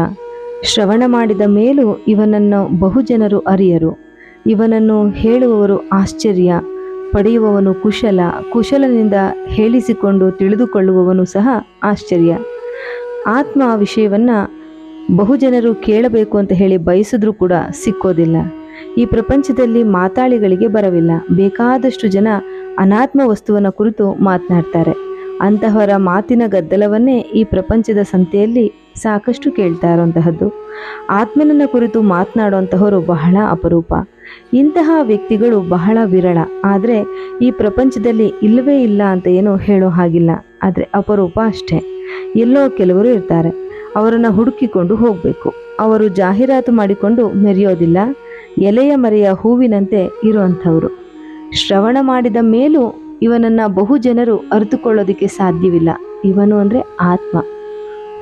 ಶ್ರವಣ ಮಾಡಿದ ಮೇಲೂ ಇವನನ್ನು ಬಹುಜನರು ಅರಿಯರು. ಇವನನ್ನು ಹೇಳುವವರು ಆಶ್ಚರ್ಯ, ಪಡೆಯುವವನು ಕುಶಲ, ಕುಶಲನಿಂದ ಹೇಳಿಸಿಕೊಂಡು ತಿಳಿದುಕೊಳ್ಳುವವನು ಸಹ ಆಶ್ಚರ್ಯ. ಆತ್ಮ ವಿಷಯವನ್ನು ಬಹುಜನರು ಕೇಳಬೇಕು ಅಂತ ಹೇಳಿ ಬಯಸಿದ್ರೂ ಕೂಡ ಸಿಕ್ಕೋದಿಲ್ಲ. ಈ ಪ್ರಪಂಚದಲ್ಲಿ ಮಾತಾಳಿಗಳಿಗೆ ಬರವಿಲ್ಲ. ಬೇಕಾದಷ್ಟು ಜನ ಅನಾತ್ಮ ವಸ್ತುವನ್ನು ಕುರಿತು ಮಾತನಾಡ್ತಾರೆ. ಅಂತಹವರ ಮಾತಿನ ಗದ್ದಲವನ್ನೇ ಈ ಪ್ರಪಂಚದ ಸಂತೆಯಲ್ಲಿ ಸಾಕಷ್ಟು ಕೇಳ್ತಾ ಇರುವಂತಹದ್ದು. ಆತ್ಮನನ್ನ ಕುರಿತು ಮಾತನಾಡುವಂತಹವರು ಬಹಳ ಅಪರೂಪ. ಇಂತಹ ವ್ಯಕ್ತಿಗಳು ಬಹಳ ವಿರಳ. ಆದರೆ ಈ ಪ್ರಪಂಚದಲ್ಲಿ ಇಲ್ಲವೇ ಇಲ್ಲ ಅಂತ ಏನು ಹೇಳೋ ಹಾಗಿಲ್ಲ. ಆದರೆ ಅಪರೂಪ ಅಷ್ಟೇ. ಎಲ್ಲೋ ಕೆಲವರು ಇರ್ತಾರೆ. ಅವರನ್ನು ಹುಡುಕಿಕೊಂಡು ಹೋಗಬೇಕು. ಅವರು ಜಾಹೀರಾತು ಮಾಡಿಕೊಂಡು ಮೆರೆಯೋದಿಲ್ಲ. ಎಲೆಯ ಮರೆಯ ಹೂವಿನಂತೆ ಇರುವಂಥವರು. ಶ್ರವಣ ಮಾಡಿದ ಮೇಲೂ ಇವನನ್ನ ಬಹು ಜನರು ಅರಿತುಕೊಳ್ಳೋದಕ್ಕೆ ಸಾಧ್ಯವಿಲ್ಲ. ಇವನು ಅಂದರೆ ಆತ್ಮ.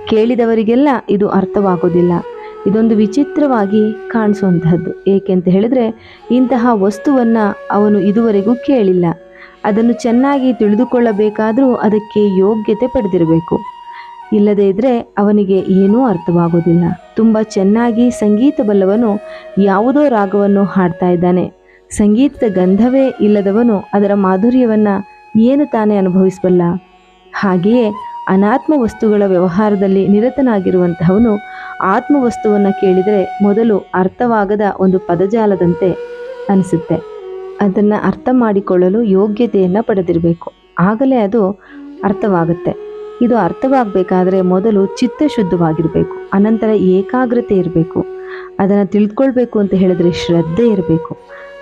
ಕೇಳಿದವರಿಗೆಲ್ಲ ಇದು ಅರ್ಥವಾಗೋದಿಲ್ಲ. ಇದೊಂದು ವಿಚಿತ್ರವಾಗಿ ಕಾಣಿಸುವಂತಹದ್ದು. ಏಕೆಂತ ಹೇಳಿದ್ರೆ, ಇಂತಹ ವಸ್ತುವನ್ನು ಅವನು ಇದುವರೆಗೂ ಕೇಳಿಲ್ಲ. ಅದನ್ನು ಚೆನ್ನಾಗಿ ತಿಳಿದುಕೊಳ್ಳಬೇಕಾದರೂ ಅದಕ್ಕೆ ಯೋಗ್ಯತೆ ಪಡೆದಿರಬೇಕು. ಇಲ್ಲದೇ ಇದ್ದರೆ ಅವನಿಗೆ ಏನೂ ಅರ್ಥವಾಗೋದಿಲ್ಲ. ತುಂಬ ಚೆನ್ನಾಗಿ ಸಂಗೀತ ಬಲ್ಲವನು ಯಾವುದೋ ರಾಗವನ್ನು ಹಾಡ್ತಾ ಇದ್ದಾನೆ. ಸಂಗೀತದ ಗಂಧವೇ ಇಲ್ಲದವನು ಅದರ ಮಾಧುರ್ಯವನ್ನು ಏನು ತಾನೇ ಅನುಭವಿಸಬಲ್ಲ? ಹಾಗೆಯೇ ಅನಾತ್ಮ ವಸ್ತುಗಳ ವ್ಯವಹಾರದಲ್ಲಿ ನಿರತನಾಗಿರುವಂತಹವನು ಆತ್ಮವಸ್ತುವನ್ನು ಕೇಳಿದರೆ ಮೊದಲು ಅರ್ಥವಾಗದ ಒಂದು ಪದಜಾಲದಂತೆ ಅನಿಸುತ್ತೆ. ಅದನ್ನು ಅರ್ಥ ಮಾಡಿಕೊಳ್ಳಲು ಯೋಗ್ಯತೆಯನ್ನು ಪಡೆದಿರಬೇಕು. ಆಗಲೇ ಅದು ಅರ್ಥವಾಗುತ್ತೆ. ಇದು ಅರ್ಥವಾಗಬೇಕಾದ್ರೆ ಮೊದಲು ಚಿತ್ತ ಶುದ್ಧವಾಗಿರಬೇಕು. ಅನಂತರ ಏಕಾಗ್ರತೆ ಇರಬೇಕು. ಅದನ್ನು ತಿಳ್ಕೊಳ್ಬೇಕು ಅಂತ ಹೇಳಿದ್ರೆ ಶ್ರದ್ಧೆ ಇರಬೇಕು.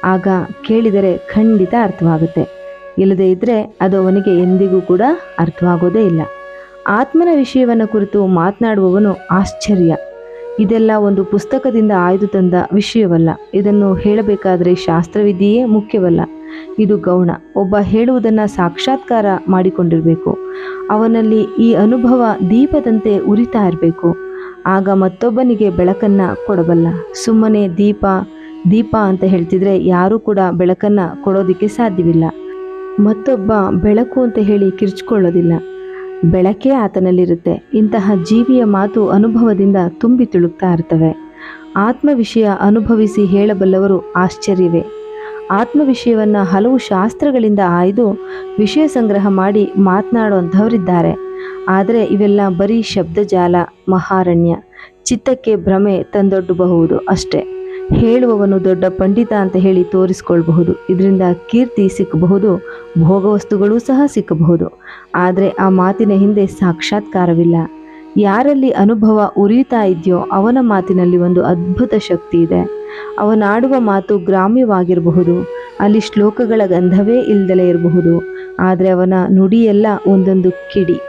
ಆಗ ಕೇಳಿದರೆ ಖಂಡಿತ ಅರ್ಥವಾಗುತ್ತೆ. ಇಲ್ಲದೇ ಇದ್ದರೆ ಅದು ಅವನಿಗೆ ಎಂದಿಗೂ ಕೂಡ ಅರ್ಥವಾಗೋದೇ ಇಲ್ಲ. ಆತ್ಮನ ವಿಷಯವನ್ನು ಕುರಿತು ಮಾತನಾಡುವವನು ಆಶ್ಚರ್ಯ. ಇದೆಲ್ಲ ಒಂದು ಪುಸ್ತಕದಿಂದ ಆಯ್ದು ತಂದ ವಿಷಯವಲ್ಲ. ಇದನ್ನು ಹೇಳಬೇಕಾದರೆ ಶಾಸ್ತ್ರವಿದ್ಯೆಯೇ ಮುಖ್ಯವಲ್ಲ. ಇದು ಗೌಣ. ಒಬ್ಬ ಹೇಳುವುದನ್ನು ಸಾಕ್ಷಾತ್ಕಾರ ಮಾಡಿಕೊಂಡಿರಬೇಕು. ಅವನಲ್ಲಿ ಈ ಅನುಭವ ದೀಪದಂತೆ ಉರಿತಾ ಇರಬೇಕು. ಆಗ ಮತ್ತೊಬ್ಬನಿಗೆ ಬೆಳಕನ್ನು ಕೊಡಬಲ್ಲ. ಸುಮ್ಮನೆ ದೀಪ ದೀಪ ಅಂತ ಹೇಳ್ತಿದ್ರೆ ಯಾರೂ ಕೂಡ ಬೆಳಕನ್ನು ಕೊಡೋದಕ್ಕೆ ಸಾಧ್ಯವಿಲ್ಲ. ಮತ್ತೊಬ್ಬ ಬೆಳಕು ಅಂತ ಹೇಳಿ ಕಿರ್ಚ್ಕೊಳ್ಳೋದಿಲ್ಲ. ಬೆಳಕೇ ಆತನಲ್ಲಿರುತ್ತೆ. ಇಂತಹ ಜೀವಿಯ ಮಾತು ಅನುಭವದಿಂದ ತುಂಬಿ ತುಳುಕ್ತಾ ಇರ್ತವೆ. ಆತ್ಮ ವಿಷಯ ಅನುಭವಿಸಿ ಹೇಳಬಲ್ಲವರು ಆಶ್ಚರ್ಯವೇ. ಆತ್ಮ ವಿಷಯವನ್ನು ಹಲವು ಶಾಸ್ತ್ರಗಳಿಂದ ಆಯ್ದು ವಿಷಯ ಸಂಗ್ರಹ ಮಾಡಿ ಮಾತನಾಡುವಂಥವರಿದ್ದಾರೆ ಆದರೆ ಇವೆಲ್ಲ ಬರೀ ಶಬ್ದಜಾಲ, ಮಹಾರಣ್ಯ. ಚಿತ್ತಕ್ಕೆ ಭ್ರಮೆ ತಂದೊಡ್ಡಬಹುದು ಅಷ್ಟೇ. ಹೇಳುವವನು ದೊಡ್ಡ ಪಂಡಿತ ಅಂತ ಹೇಳಿ ತೋರಿಸ್ಕೊಳ್ಬಹುದು. ಇದರಿಂದ ಕೀರ್ತಿ ಸಿಕ್ಕಬಹುದು ಭೋಗವಸ್ತುಗಳೂ ಸಹ ಸಿಕ್ಕಬಹುದು. ಆದರೆ ಆ ಮಾತಿನ ಹಿಂದೆ ಸಾಕ್ಷಾತ್ಕಾರವಿಲ್ಲ. ಯಾರಲ್ಲಿ ಅನುಭವ ಉರಿಯುತ್ತಾ ಇದೆಯೋ ಅವನ ಮಾತಿನಲ್ಲಿ ಒಂದು ಅದ್ಭುತ ಶಕ್ತಿ ಇದೆ. ಅವನಾಡುವ ಮಾತು ಗ್ರಾಮ್ಯವಾಗಿರಬಹುದು, ಅಲ್ಲಿ ಶ್ಲೋಕಗಳ ಗಂಧವೇ ಇಲ್ಲದಲೇ ಇರಬಹುದು, ಆದರೆ ಅವನ ನುಡಿಯೆಲ್ಲ ಒಂದೊಂದು ಕಿಡಿ.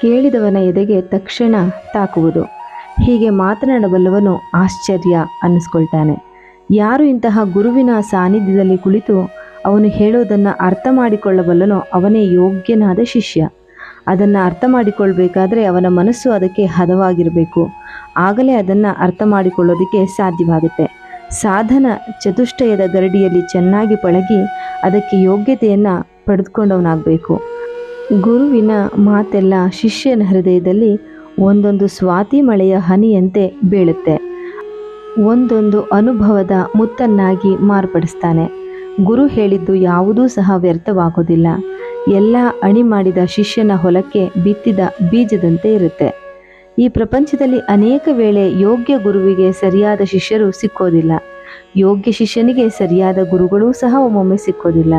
ಕೇಳಿದವನ ಎದೆಗೆ ತಕ್ಷಣ ತಾಕುವುದು. ಹೀಗೆ ಮಾತನಾಡಬಲ್ಲವನು ಆಶ್ಚರ್ಯ ಅನ್ನಿಸ್ಕೊಳ್ತಾನೆ. ಯಾರು ಇಂತಹ ಗುರುವಿನ ಸಾನ್ನಿಧ್ಯದಲ್ಲಿ ಕುಳಿತು ಅವನು ಹೇಳೋದನ್ನು ಅರ್ಥ ಮಾಡಿಕೊಳ್ಳಬಲ್ಲನೋ ಅವನೇ ಯೋಗ್ಯನಾದ ಶಿಷ್ಯ. ಅದನ್ನು ಅರ್ಥ ಮಾಡಿಕೊಳ್ಬೇಕಾದ್ರೆ ಅವನ ಮನಸ್ಸು ಅದಕ್ಕೆ ಹದವಾಗಿರಬೇಕು. ಆಗಲೇ ಅದನ್ನು ಅರ್ಥ ಮಾಡಿಕೊಳ್ಳೋದಕ್ಕೆ ಸಾಧ್ಯವಾಗುತ್ತೆ. ಸಾಧನ ಚತುಷ್ಟಯದ ಗರಡಿಯಲ್ಲಿ ಚೆನ್ನಾಗಿ ಪಳಗಿ ಅದಕ್ಕೆ ಯೋಗ್ಯತೆಯನ್ನು ಪಡೆದುಕೊಂಡವನಾಗಬೇಕು. ಗುರುವಿನ ಮಾತೆಲ್ಲ ಶಿಷ್ಯನ ಹೃದಯದಲ್ಲಿ ಒಂದೊಂದು ಸ್ವಾತಿ ಮಳೆಯ ಹನಿಯಂತೆ ಬೀಳುತ್ತೆ. ಒಂದೊಂದು ಅನುಭವದ ಮುತ್ತನ್ನಾಗಿ ಮಾರ್ಪಡಿಸ್ತಾನೆ. ಗುರು ಹೇಳಿದ್ದು ಯಾವುದೂ ಸಹ ವ್ಯರ್ಥವಾಗೋದಿಲ್ಲ. ಎಲ್ಲ ಅಣಿ ಮಾಡಿದ ಶಿಷ್ಯನ ಹೊಲಕ್ಕೆ ಬಿತ್ತಿದ ಬೀಜದಂತೆ ಇರುತ್ತೆ. ಈ ಪ್ರಪಂಚದಲ್ಲಿ ಅನೇಕ ವೇಳೆ ಯೋಗ್ಯ ಗುರುವಿಗೆ ಸರಿಯಾದ ಶಿಷ್ಯರು ಸಿಕ್ಕೋದಿಲ್ಲ. ಯೋಗ್ಯ ಶಿಷ್ಯನಿಗೆ ಸರಿಯಾದ ಗುರುಗಳೂ ಸಹ ಒಮ್ಮೊಮ್ಮೆ ಸಿಕ್ಕೋದಿಲ್ಲ.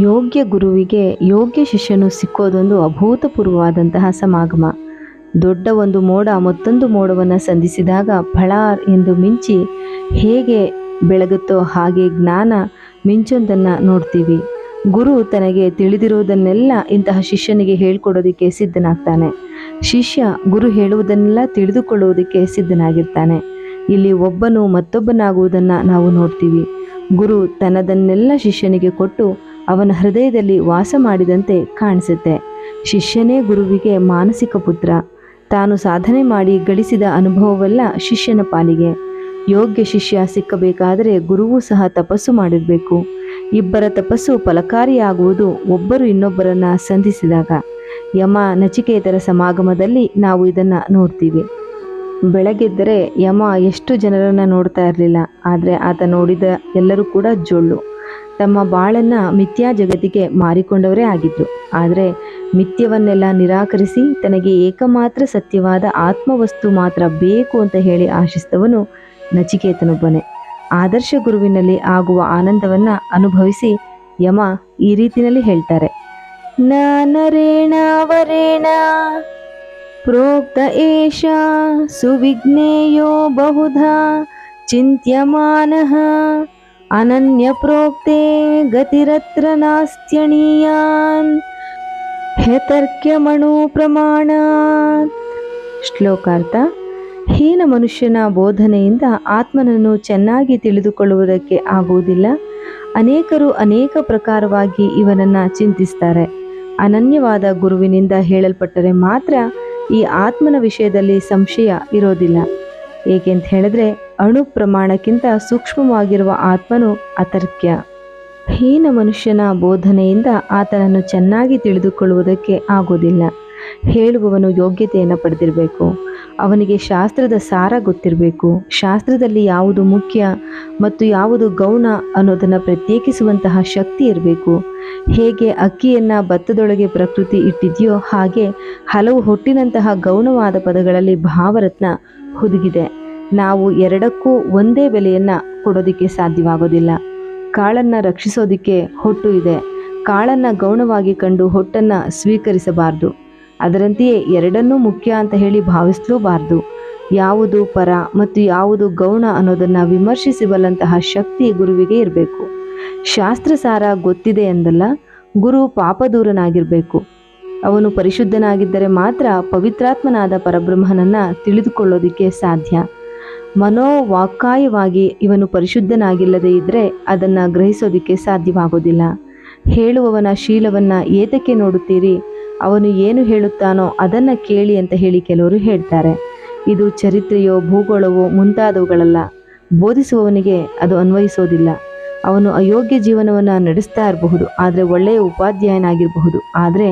ಯೋಗ್ಯ ಗುರುವಿಗೆ ಯೋಗ್ಯ ಶಿಷ್ಯನು ಸಿಕ್ಕೋದೊಂದು ಅಭೂತಪೂರ್ವವಾದಂತಹ ಸಮಾಗಮ. ದೊಡ್ಡ ಒಂದು ಮೋಡ ಮತ್ತೊಂದು ಮೋಡವನ್ನು ಸಂಧಿಸಿದಾಗ ಫಳಾರ್ ಎಂದು ಮಿಂಚಿ ಹೇಗೆ ಬೆಳಗುತ್ತೋ ಹಾಗೆ ಜ್ಞಾನ ಮಿಂಚೊಂದನ್ನು ನೋಡ್ತೀವಿ. ಗುರು ತನಗೆ ತಿಳಿದಿರುವುದನ್ನೆಲ್ಲ ಇಂತಹ ಶಿಷ್ಯನಿಗೆ ಹೇಳ್ಕೊಡೋದಕ್ಕೆ ಸಿದ್ಧನಾಗ್ತಾನೆ. ಶಿಷ್ಯ ಗುರು ಹೇಳುವುದನ್ನೆಲ್ಲ ತಿಳಿದುಕೊಳ್ಳುವುದಕ್ಕೆ ಸಿದ್ಧನಾಗಿರ್ತಾನೆ. ಇಲ್ಲಿ ಒಬ್ಬನು ಮತ್ತೊಬ್ಬನಾಗುವುದನ್ನು ನಾವು ನೋಡ್ತೀವಿ. ಗುರು ತನ್ನದನ್ನೆಲ್ಲ ಶಿಷ್ಯನಿಗೆ ಕೊಟ್ಟು ಅವನ ಹೃದಯದಲ್ಲಿ ವಾಸ ಮಾಡಿದಂತೆ ಕಾಣಿಸುತ್ತೆ. ಶಿಷ್ಯನೇ ಗುರುವಿಗೆ ಮಾನಸಿಕ ಪುತ್ರ. ತಾನು ಸಾಧನೆ ಮಾಡಿ ಗಳಿಸಿದ ಅನುಭವವೆಲ್ಲ ಶಿಷ್ಯನ ಪಾಲಿಗೆ. ಯೋಗ್ಯ ಶಿಷ್ಯ ಸಿಕ್ಕಬೇಕಾದರೆ ಗುರುವೂ ಸಹ ತಪಸ್ಸು ಮಾಡಿರಬೇಕು. ಇಬ್ಬರ ತಪಸ್ಸು ಫಲಕಾರಿಯಾಗುವುದು ಒಬ್ಬರು ಇನ್ನೊಬ್ಬರನ್ನ ಸಂಧಿಸಿದಾಗ. ಯಮ ನಚಿಕೇತರ ಸಮಾಗಮದಲ್ಲಿ ನಾವು ಇದನ್ನು ನೋಡ್ತೀವಿ. ಬೆಳಗ್ಗೆದ್ದರೆ ಯಮ ಎಷ್ಟು ಜನರನ್ನು ನೋಡ್ತಾ ಇರಲಿಲ್ಲ, ಆದರೆ ಆತ ನೋಡಿದ ಎಲ್ಲರೂ ಕೂಡ ಜೊಳ್ಳು. ತಮ್ಮ ಬಾಳನ್ನು ಮಿಥ್ಯಾ ಜಗತ್ತಿಗೆ ಮಾರಿಕೊಂಡವರೇ ಆಗಿದ್ದರು ಆದರೆ ಮಿಥ್ಯವನ್ನೆಲ್ಲ ನಿರಾಕರಿಸಿ ತನಗೆ ಏಕಮಾತ್ರ ಸತ್ಯವಾದ ಆತ್ಮವಸ್ತು ಮಾತ್ರ ಬೇಕು ಅಂತ ಹೇಳಿ ಆಶಿಸಿದವನು ನಚಿಕೇತನೊಬ್ಬನೇ. ಆದರ್ಶ ಗುರುವಿನಲ್ಲಿ ಆಗುವ ಆನಂದವನ್ನು ಅನುಭವಿಸಿ ಯಮ ಈ ರೀತಿಯಲ್ಲಿ ಹೇಳ್ತಾರೆ. ನರೇಣ ವರೇಣ ಪ್ರೋಕ್ತ ಏಷ ಸುವಿಘ್ನೇಯೋ ಬಹುಧಾ ಚಿಂತ್ಯಮಾನಃ ಅನನ್ಯ ಪ್ರೋಕ್ತೆ ಗತಿರತ್ರ ನಾಸ್ತ್ಯಣೀಯಾನ್ ಹೆತರ್ಕ್ಯಮಣು ಪ್ರಮಾಣ ಶ್ಲೋಕಾರ್ಥ, ಹೀನ ಮನುಷ್ಯನ ಬೋಧನೆಯಿಂದ ಆತ್ಮನನ್ನು ಚೆನ್ನಾಗಿ ತಿಳಿದುಕೊಳ್ಳುವುದಕ್ಕೆ ಆಗುವುದಿಲ್ಲ. ಅನೇಕರು ಅನೇಕ ಪ್ರಕಾರವಾಗಿ ಇವನನ್ನು ಚಿಂತಿಸ್ತಾರೆ. ಅನನ್ಯವಾದ ಗುರುವಿನಿಂದ ಹೇಳಲ್ಪಟ್ಟರೆ ಮಾತ್ರ ಈ ಆತ್ಮನ ವಿಷಯದಲ್ಲಿ ಸಂಶಯ ಇರೋದಿಲ್ಲ. ಏಕೆಂತ ಹೇಳಿದ್ರೆ ಅಣು ಪ್ರಮಾಣಕ್ಕಿಂತ ಸೂಕ್ಷ್ಮವಾಗಿರುವ ಆತ್ಮನು ಅತರ್ಕ್ಯ ಹೀನ ಮನುಷ್ಯನ ಬೋಧನೆಯಿಂದ ಆತನನ್ನು ಚೆನ್ನಾಗಿ ತಿಳಿದುಕೊಳ್ಳುವುದಕ್ಕೆ ಆಗೋದಿಲ್ಲ ಹೇಳುವವನು ಯೋಗ್ಯತೆಯನ್ನು ಪಡೆದಿರಬೇಕು. ಅವನಿಗೆ ಶಾಸ್ತ್ರದ ಸಾರ ಗೊತ್ತಿರಬೇಕು. ಶಾಸ್ತ್ರದಲ್ಲಿ ಯಾವುದು ಮುಖ್ಯ ಮತ್ತು ಯಾವುದು ಗೌಣ ಅನ್ನೋದನ್ನು ಪ್ರತ್ಯೇಕಿಸುವಂತಹ ಶಕ್ತಿ ಇರಬೇಕು. ಹೇಗೆ ಅಕ್ಕಿಯನ್ನು ಭತ್ತದೊಳಗೆ ಪ್ರಕೃತಿ ಇಟ್ಟಿದೆಯೋ ಹಾಗೆ ಹಲವು ಹೊಟ್ಟಿನಂತಹ ಗೌಣವಾದ ಪದಗಳಲ್ಲಿ ಭಾವರತ್ನ ಹುದುಗಿದೆ. ನಾವು ಎರಡಕ್ಕೂ ಒಂದೇ ಬೆಲೆಯನ್ನು ಕೊಡೋದಕ್ಕೆ ಸಾಧ್ಯವಾಗೋದಿಲ್ಲ. ಕಾಳನ್ನು ರಕ್ಷಿಸೋದಕ್ಕೆ ಹೊಟ್ಟು ಇದೆ. ಕಾಳನ್ನು ಗೌಣವಾಗಿ ಕಂಡು ಹೊಟ್ಟನ್ನು ಸ್ವೀಕರಿಸಬಾರ್ದು. ಅದರಂತೆಯೇ ಎರಡನ್ನೂ ಮುಖ್ಯ ಅಂತ ಹೇಳಿ ಭಾವಿಸಲೂಬಾರ್ದು. ಯಾವುದು ಪರ ಮತ್ತು ಯಾವುದು ಗೌಣ ಅನ್ನೋದನ್ನು ವಿಮರ್ಶಿಸಬಲ್ಲಂತಹ ಶಕ್ತಿ ಗುರುವಿಗೆ ಇರಬೇಕು. ಶಾಸ್ತ್ರಸಾರ ಗೊತ್ತಿದೆ ಎಂದಲ್ಲ, ಗುರು ಪಾಪದೂರನಾಗಿರಬೇಕು. ಅವನು ಪರಿಶುದ್ಧನಾಗಿದ್ದರೆ ಮಾತ್ರ ಪವಿತ್ರಾತ್ಮನಾದ ಪರಬ್ರಹ್ಮನನ್ನು ತಿಳಿದುಕೊಳ್ಳೋದಕ್ಕೆ ಸಾಧ್ಯ. ಮನೋವಾಕ್ಕಾಯವಾಗಿ ಇವನು ಪರಿಶುದ್ಧನಾಗಿಲ್ಲದೆ ಇದ್ದರೆ ಅದನ್ನು ಗ್ರಹಿಸೋದಕ್ಕೆ ಸಾಧ್ಯವಾಗೋದಿಲ್ಲ. ಹೇಳುವವನ ಶೀಲವನ್ನು ಏತಕ್ಕೆ ನೋಡುತ್ತೀರಿ? ಅವನು ಏನು ಹೇಳುತ್ತಾನೋ ಅದನ್ನು ಕೇಳಿ ಅಂತ ಹೇಳಿ ಕೆಲವರು ಹೇಳ್ತಾರೆ. ಇದು ಚರಿತ್ರೆಯೋ ಭೂಗೋಳವೋ ಮುಂತಾದವುಗಳಲ್ಲ. ಬೋಧಿಸುವವನಿಗೆ ಅದು ಅನ್ವಯಿಸೋದಿಲ್ಲ. ಅವನು ಅಯೋಗ್ಯ ಜೀವನವನ್ನು ನಡೆಸ್ತಾ ಇರಬಹುದು, ಆದರೆ ಒಳ್ಳೆಯ ಉಪಾಧ್ಯಾಯನಾಗಿರಬಹುದು, ಆದರೆ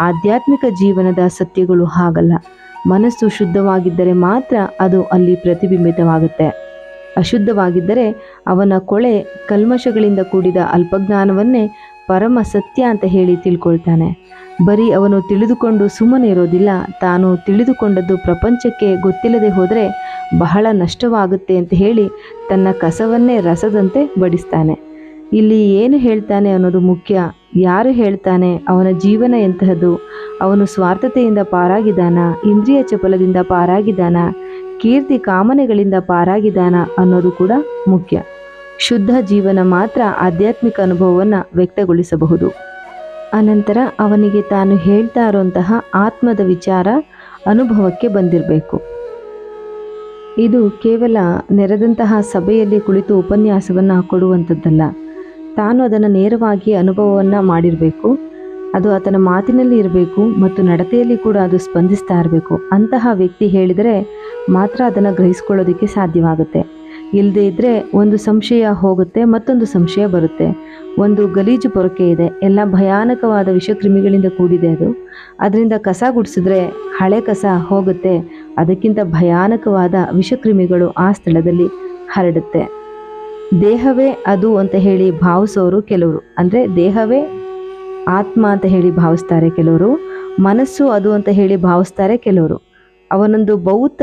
ಆಧ್ಯಾತ್ಮಿಕ ಜೀವನದ ಸತ್ಯಗಳು ಹಾಗಲ್ಲ. ಮನಸ್ಸು ಶುದ್ಧವಾಗಿದ್ದರೆ ಮಾತ್ರ ಅದು ಅಲ್ಲಿ ಪ್ರತಿಬಿಂಬಿತವಾಗುತ್ತೆ. ಅಶುದ್ಧವಾಗಿದ್ದರೆ ಅವನ ಕೊಳೆ ಕಲ್ಮಶಗಳಿಂದ ಕೂಡಿದ ಅಲ್ಪಜ್ಞಾನವನ್ನೇ ಪರಮ ಸತ್ಯ ಅಂತ ಹೇಳಿ ತಿಳ್ಕೊಳ್ತಾನೆ. ಬರೀ ಅವನು ತಿಳಿದುಕೊಂಡು ಸುಮ್ಮನೆ ಇರೋದಿಲ್ಲ, ತಾನು ತಿಳಿದುಕೊಂಡದ್ದು ಪ್ರಪಂಚಕ್ಕೆ ಗೊತ್ತಿಲ್ಲದೆ ಹೋದರೆ ಬಹಳ ನಷ್ಟವಾಗುತ್ತೆ ಅಂತ ಹೇಳಿ ತನ್ನ ಕಸವನ್ನೇ ರಸದಂತೆ ಬಡಿಸ್ತಾನೆ. ಇಲ್ಲಿ ಏನು ಹೇಳ್ತಾನೆ ಅನ್ನೋದು ಮುಖ್ಯ. ಯಾರು ಹೇಳ್ತಾನೆ? ಅವನ ಜೀವನ ಎಂತಹದ್ದು? ಅವನು ಸ್ವಾರ್ಥತೆಯಿಂದ ಪಾರಾಗಿದ್ದಾನ? ಇಂದ್ರಿಯ ಚಪಲದಿಂದ ಪಾರಾಗಿದ್ದಾನ? ಕೀರ್ತಿ ಕಾಮನೆಗಳಿಂದ ಪಾರಾಗಿದ್ದಾನ? ಅನ್ನೋದು ಕೂಡ ಮುಖ್ಯ. ಶುದ್ಧ ಜೀವನ ಮಾತ್ರ ಆಧ್ಯಾತ್ಮಿಕ ಅನುಭವವನ್ನು ವ್ಯಕ್ತಗೊಳಿಸಬಹುದು. ಅನಂತರ ಅವನಿಗೆ ತಾನು ಹೇಳ್ತಾ ಇರುವಂತಹ ಆತ್ಮದ ವಿಚಾರ ಅನುಭವಕ್ಕೆ ಬಂದಿರಬೇಕು. ಇದು ಕೇವಲ ನೆರೆದಂತಹ ಸಭೆಯಲ್ಲಿ ಕುಳಿತು ಉಪನ್ಯಾಸವನ್ನು ಕೊಡುವಂಥದ್ದಲ್ಲ ತಾನು ಅದನ್ನು ನೇರವಾಗಿ ಅನುಭವವನ್ನು ಮಾಡಿರಬೇಕು. ಅದು ಆತನ ಮಾತಿನಲ್ಲಿ ಇರಬೇಕು ಮತ್ತು ನಡತೆಯಲ್ಲಿ ಕೂಡ ಅದು ಸ್ಪಂದಿಸ್ತಾ ಇರಬೇಕು. ಅಂತಹ ವ್ಯಕ್ತಿ ಹೇಳಿದರೆ ಮಾತ್ರ ಅದನ್ನು ಗ್ರಹಿಸ್ಕೊಳ್ಳೋದಕ್ಕೆ ಸಾಧ್ಯವಾಗುತ್ತೆ. ಇಲ್ಲದೇ ಇದ್ದರೆ ಒಂದು ಸಂಶಯ ಹೋಗುತ್ತೆ, ಮತ್ತೊಂದು ಸಂಶಯ ಬರುತ್ತೆ. ಒಂದು ಗಲೀಜು ಪೊರಕೆ ಇದೆ, ಎಲ್ಲ ಭಯಾನಕವಾದ ವಿಷಕ್ರಿಮಿಗಳಿಂದ ಕೂಡಿದೆ ಅದು. ಅದರಿಂದ ಕಸ ಗುಡಿಸಿದ್ರೆ ಹಳೆ ಕಸ ಹೋಗುತ್ತೆ, ಅದಕ್ಕಿಂತ ಭಯಾನಕವಾದ ವಿಷಕ್ರಿಮಿಗಳು ಆ ಸ್ಥಳದಲ್ಲಿ ಹರಡುತ್ತೆ. ದೇಹವೇ ಅದು ಅಂತ ಹೇಳಿ ಭಾವಿಸೋರು ಕೆಲವರು. ಅಂದರೆ ದೇಹವೇ ಆತ್ಮ ಅಂತ ಹೇಳಿ ಭಾವಿಸ್ತಾರೆ ಕೆಲವರು. ಮನಸ್ಸು ಅದು ಅಂತ ಹೇಳಿ ಭಾವಿಸ್ತಾರೆ ಕೆಲವರು. ಅವನೊಂದು ಭೌತ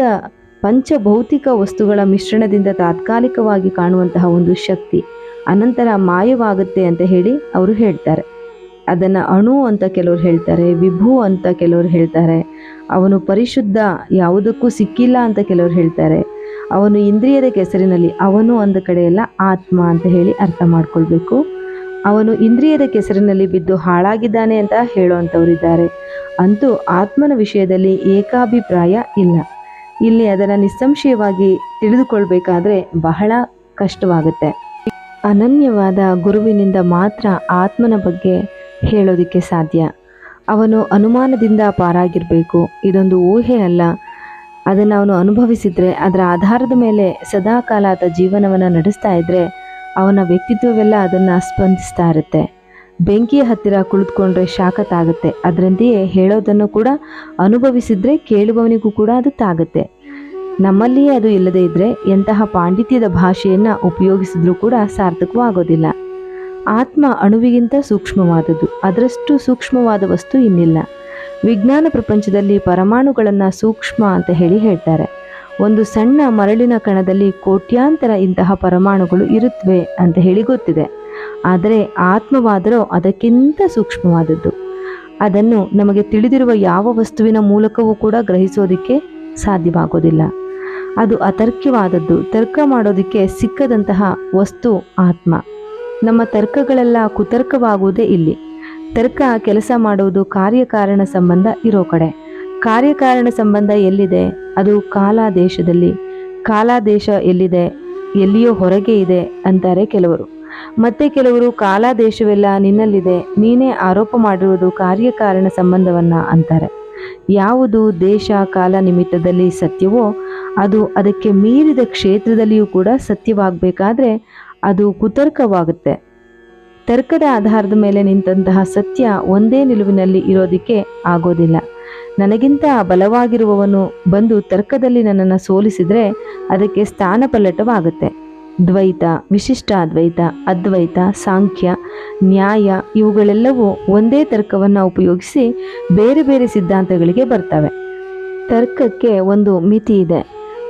ಪಂಚಭೌತಿಕ ವಸ್ತುಗಳ ಮಿಶ್ರಣದಿಂದ ತಾತ್ಕಾಲಿಕವಾಗಿ ಕಾಣುವಂತಹ ಒಂದು ಶಕ್ತಿ ಅನಂತರ ಮಾಯವಾಗುತ್ತೆ ಅಂತ ಹೇಳಿ ಅವರು ಹೇಳ್ತಾರೆ. ಅದನ್ನು ಅಣು ಅಂತ ಕೆಲವರು ಹೇಳ್ತಾರೆ, ವಿಭು ಅಂತ ಕೆಲವರು ಹೇಳ್ತಾರೆ, ಅವನು ಪರಿಶುದ್ಧ ಯಾವುದಕ್ಕೂ ಸಿಕ್ಕಿಲ್ಲ ಅಂತ ಕೆಲವರು ಹೇಳ್ತಾರೆ. ಅವನು ಇಂದ್ರಿಯದ ಕೆಸರಿನಲ್ಲಿ, ಅವನು ಒಂದು ಕಡೆಯೆಲ್ಲ ಆತ್ಮ ಅಂತ ಹೇಳಿ ಅರ್ಥ ಮಾಡ್ಕೊಳ್ಬೇಕು. ಅವನು ಇಂದ್ರಿಯದ ಕೆಸರಿನಲ್ಲಿ ಬಿದ್ದು ಹಾಳಾಗಿದ್ದಾನೆ ಅಂತ ಹೇಳುವಂಥವರಿದ್ದಾರೆ. ಅಂತೂ ಆತ್ಮನ ವಿಷಯದಲ್ಲಿ ಏಕಾಭಿಪ್ರಾಯ ಇಲ್ಲ. ಇಲ್ಲಿ ಅದನ್ನು ನಿಸ್ಸಂಶಯವಾಗಿ ತಿಳಿದುಕೊಳ್ಬೇಕಾದ್ರೆ ಬಹಳ ಕಷ್ಟವಾಗುತ್ತೆ. ಅನನ್ಯವಾದ ಗುರುವಿನಿಂದ ಮಾತ್ರ ಆತ್ಮನ ಬಗ್ಗೆ ಹೇಳೋದಕ್ಕೆ ಸಾಧ್ಯ. ಅವನು ಅನುಮಾನದಿಂದ ಪಾರಾಗಿರಬೇಕು. ಇದೊಂದು ಊಹೆ ಅಲ್ಲ. ಅದನ್ನು ಅವನು ಅನುಭವಿಸಿದರೆ, ಅದರ ಆಧಾರದ ಮೇಲೆ ಸದಾಕಾಲ ಆತ ಜೀವನವನ್ನು ನಡೆಸ್ತಾ ಇದ್ದರೆ ಅವನ ವ್ಯಕ್ತಿತ್ವವೆಲ್ಲ ಅದನ್ನು ಸ್ಪಂದಿಸ್ತಾ ಇರುತ್ತೆ. ಬೆಂಕಿಯ ಹತ್ತಿರ ಕುಳಿತುಕೊಂಡ್ರೆ ಶಾಖ ತಾಗುತ್ತೆ ಅದರಂತೆಯೇ ಹೇಳೋದನ್ನು ಕೂಡ ಅನುಭವಿಸಿದರೆ ಕೇಳುವವನಿಗೂ ಕೂಡ ಅದು ತಾಗುತ್ತೆ. ನಮ್ಮಲ್ಲಿಯೇ ಅದು ಇಲ್ಲದೇ ಇದ್ದರೆ ಎಂತಹ ಪಾಂಡಿತ್ಯದ ಭಾಷೆಯನ್ನು ಉಪಯೋಗಿಸಿದ್ರೂ ಕೂಡ ಸಾರ್ಥಕವಾಗೋದಿಲ್ಲ ಆತ್ಮ ಅಣುವಿಗಿಂತ ಸೂಕ್ಷ್ಮವಾದದ್ದು. ಅದರಷ್ಟು ಸೂಕ್ಷ್ಮವಾದ ವಸ್ತು ಇನ್ನಿಲ್ಲ. ವಿಜ್ಞಾನ ಪ್ರಪಂಚದಲ್ಲಿ ಪರಮಾಣುಗಳನ್ನು ಸೂಕ್ಷ್ಮ ಅಂತ ಹೇಳಿ ಹೇಳ್ತಾರೆ. ಒಂದು ಸಣ್ಣ ಮರಳಿನ ಕಣದಲ್ಲಿ ಕೋಟ್ಯಾಂತರ ಇಂತಹ ಪರಮಾಣುಗಳು ಇರುತ್ತವೆ ಅಂತ ಹೇಳಿ ಗೊತ್ತಿದೆ. ಆದರೆ ಆತ್ಮವಾದರೂ ಅದಕ್ಕಿಂತ ಸೂಕ್ಷ್ಮವಾದದ್ದು. ಅದನ್ನು ನಮಗೆ ತಿಳಿದಿರುವ ಯಾವ ವಸ್ತುವಿನ ಮೂಲಕವೂ ಕೂಡ ಗ್ರಹಿಸೋದಕ್ಕೆ ಸಾಧ್ಯವಾಗೋದಿಲ್ಲ. ಅದು ಅತರ್ಕ್ಯವಾದದ್ದು ತರ್ಕ ಮಾಡೋದಕ್ಕೆ ಸಿಕ್ಕದಂತಹ ವಸ್ತು ಆತ್ಮ. ನಮ್ಮ ತರ್ಕಗಳೆಲ್ಲ ಕುತರ್ಕವಾಗುವುದೇ ಇಲ್ಲಿ. ತರ್ಕ ಕೆಲಸ ಮಾಡುವುದು ಕಾರ್ಯಕಾರಣ ಸಂಬಂಧ ಇರೋ ಕಡೆ. ಕಾರ್ಯಕಾರಣ ಸಂಬಂಧ ಎಲ್ಲಿದೆ? ಅದು ಕಾಲಾದೇಶದಲ್ಲಿ. ಕಾಲಾದೇಶ ಎಲ್ಲಿದೆ? ಎಲ್ಲಿಯೋ ಹೊರಗೆ ಇದೆ ಅಂತಾರೆ ಕೆಲವರು. ಮತ್ತೆ ಕೆಲವರು ಕಾಲಾದೇಶವೆಲ್ಲ ನಿನ್ನಲ್ಲಿದೆ, ನೀನೇ ಆರೋಪ ಮಾಡಿರುವುದು ಕಾರ್ಯಕಾರಣ ಸಂಬಂಧವನ್ನ ಅಂತಾರೆ. ಯಾವುದು ದೇಶ ಕಾಲ ನಿಮಿತ್ತದಲ್ಲಿ ಸತ್ಯವೋ, ಅದು ಅದಕ್ಕೆ ಮೀರಿದ ಕ್ಷೇತ್ರದಲ್ಲಿಯೂ ಕೂಡ ಸತ್ಯವಾಗಬೇಕಾದ್ರೆ ಅದು ಕುತರ್ಕವಾಗುತ್ತೆ. ತರ್ಕದ ಆಧಾರದ ಮೇಲೆ ನಿಂತಹ ಸತ್ಯ ಒಂದೇ ನಿಲುವಿನಲ್ಲಿ ಇರೋದಕ್ಕೆ ಆಗೋದಿಲ್ಲ. ನನಗಿಂತ ಬಲವಾಗಿರುವವನು ಬಂದು ತರ್ಕದಲ್ಲಿ ನನ್ನನ್ನು ಸೋಲಿಸಿದರೆ ಅದಕ್ಕೆ ಸ್ಥಾನಪಲ್ಲಟವಾಗುತ್ತೆ ದ್ವೈತ, ವಿಶಿಷ್ಟ ಅದ್ವೈತ ಅದ್ವೈತ, ಸಾಂಖ್ಯ, ನ್ಯಾಯ ಇವುಗಳೆಲ್ಲವೂ ಒಂದೇ ತರ್ಕವನ್ನು ಉಪಯೋಗಿಸಿ ಬೇರೆ ಬೇರೆ ಸಿದ್ಧಾಂತಗಳಿಗೆ ಬರ್ತವೆ. ತರ್ಕಕ್ಕೆ ಒಂದು ಮಿತಿ ಇದೆ.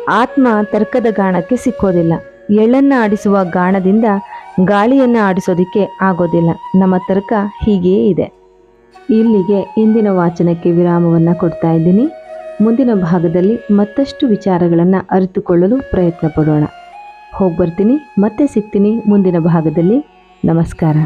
ಆತ್ಮ ತರ್ಕದ ಗಾಣಕ್ಕೆ ಸಿಕ್ಕೋದಿಲ್ಲ. ಎಳ್ಳನ್ನ ಆಡಿಸುವ ಗಾಣದಿಂದ ಗಾಳಿಯನ್ನು ಆಡಿಸೋದಕ್ಕೆ ಆಗೋದಿಲ್ಲ. ನಮ್ಮ ತರ್ಕ ಹೀಗೆಯೇ ಇದೆ. ಇಲ್ಲಿಗೆ ಇಂದಿನ ವಾಚನಕ್ಕೆ ವಿರಾಮವನ್ನು ಕೊಡ್ತಾ ಇದ್ದೀನಿ. ಮುಂದಿನ ಭಾಗದಲ್ಲಿ ಮತ್ತಷ್ಟು ವಿಚಾರಗಳನ್ನು ಅರಿತುಕೊಳ್ಳಲು ಪ್ರಯತ್ನ ಪಡೋಣ. ಹೋಗಿ ಬರ್ತೀನಿ ಮತ್ತೆ ಸಿಗ್ತೀನಿ ಮುಂದಿನ ಭಾಗದಲ್ಲಿ. ನಮಸ್ಕಾರ.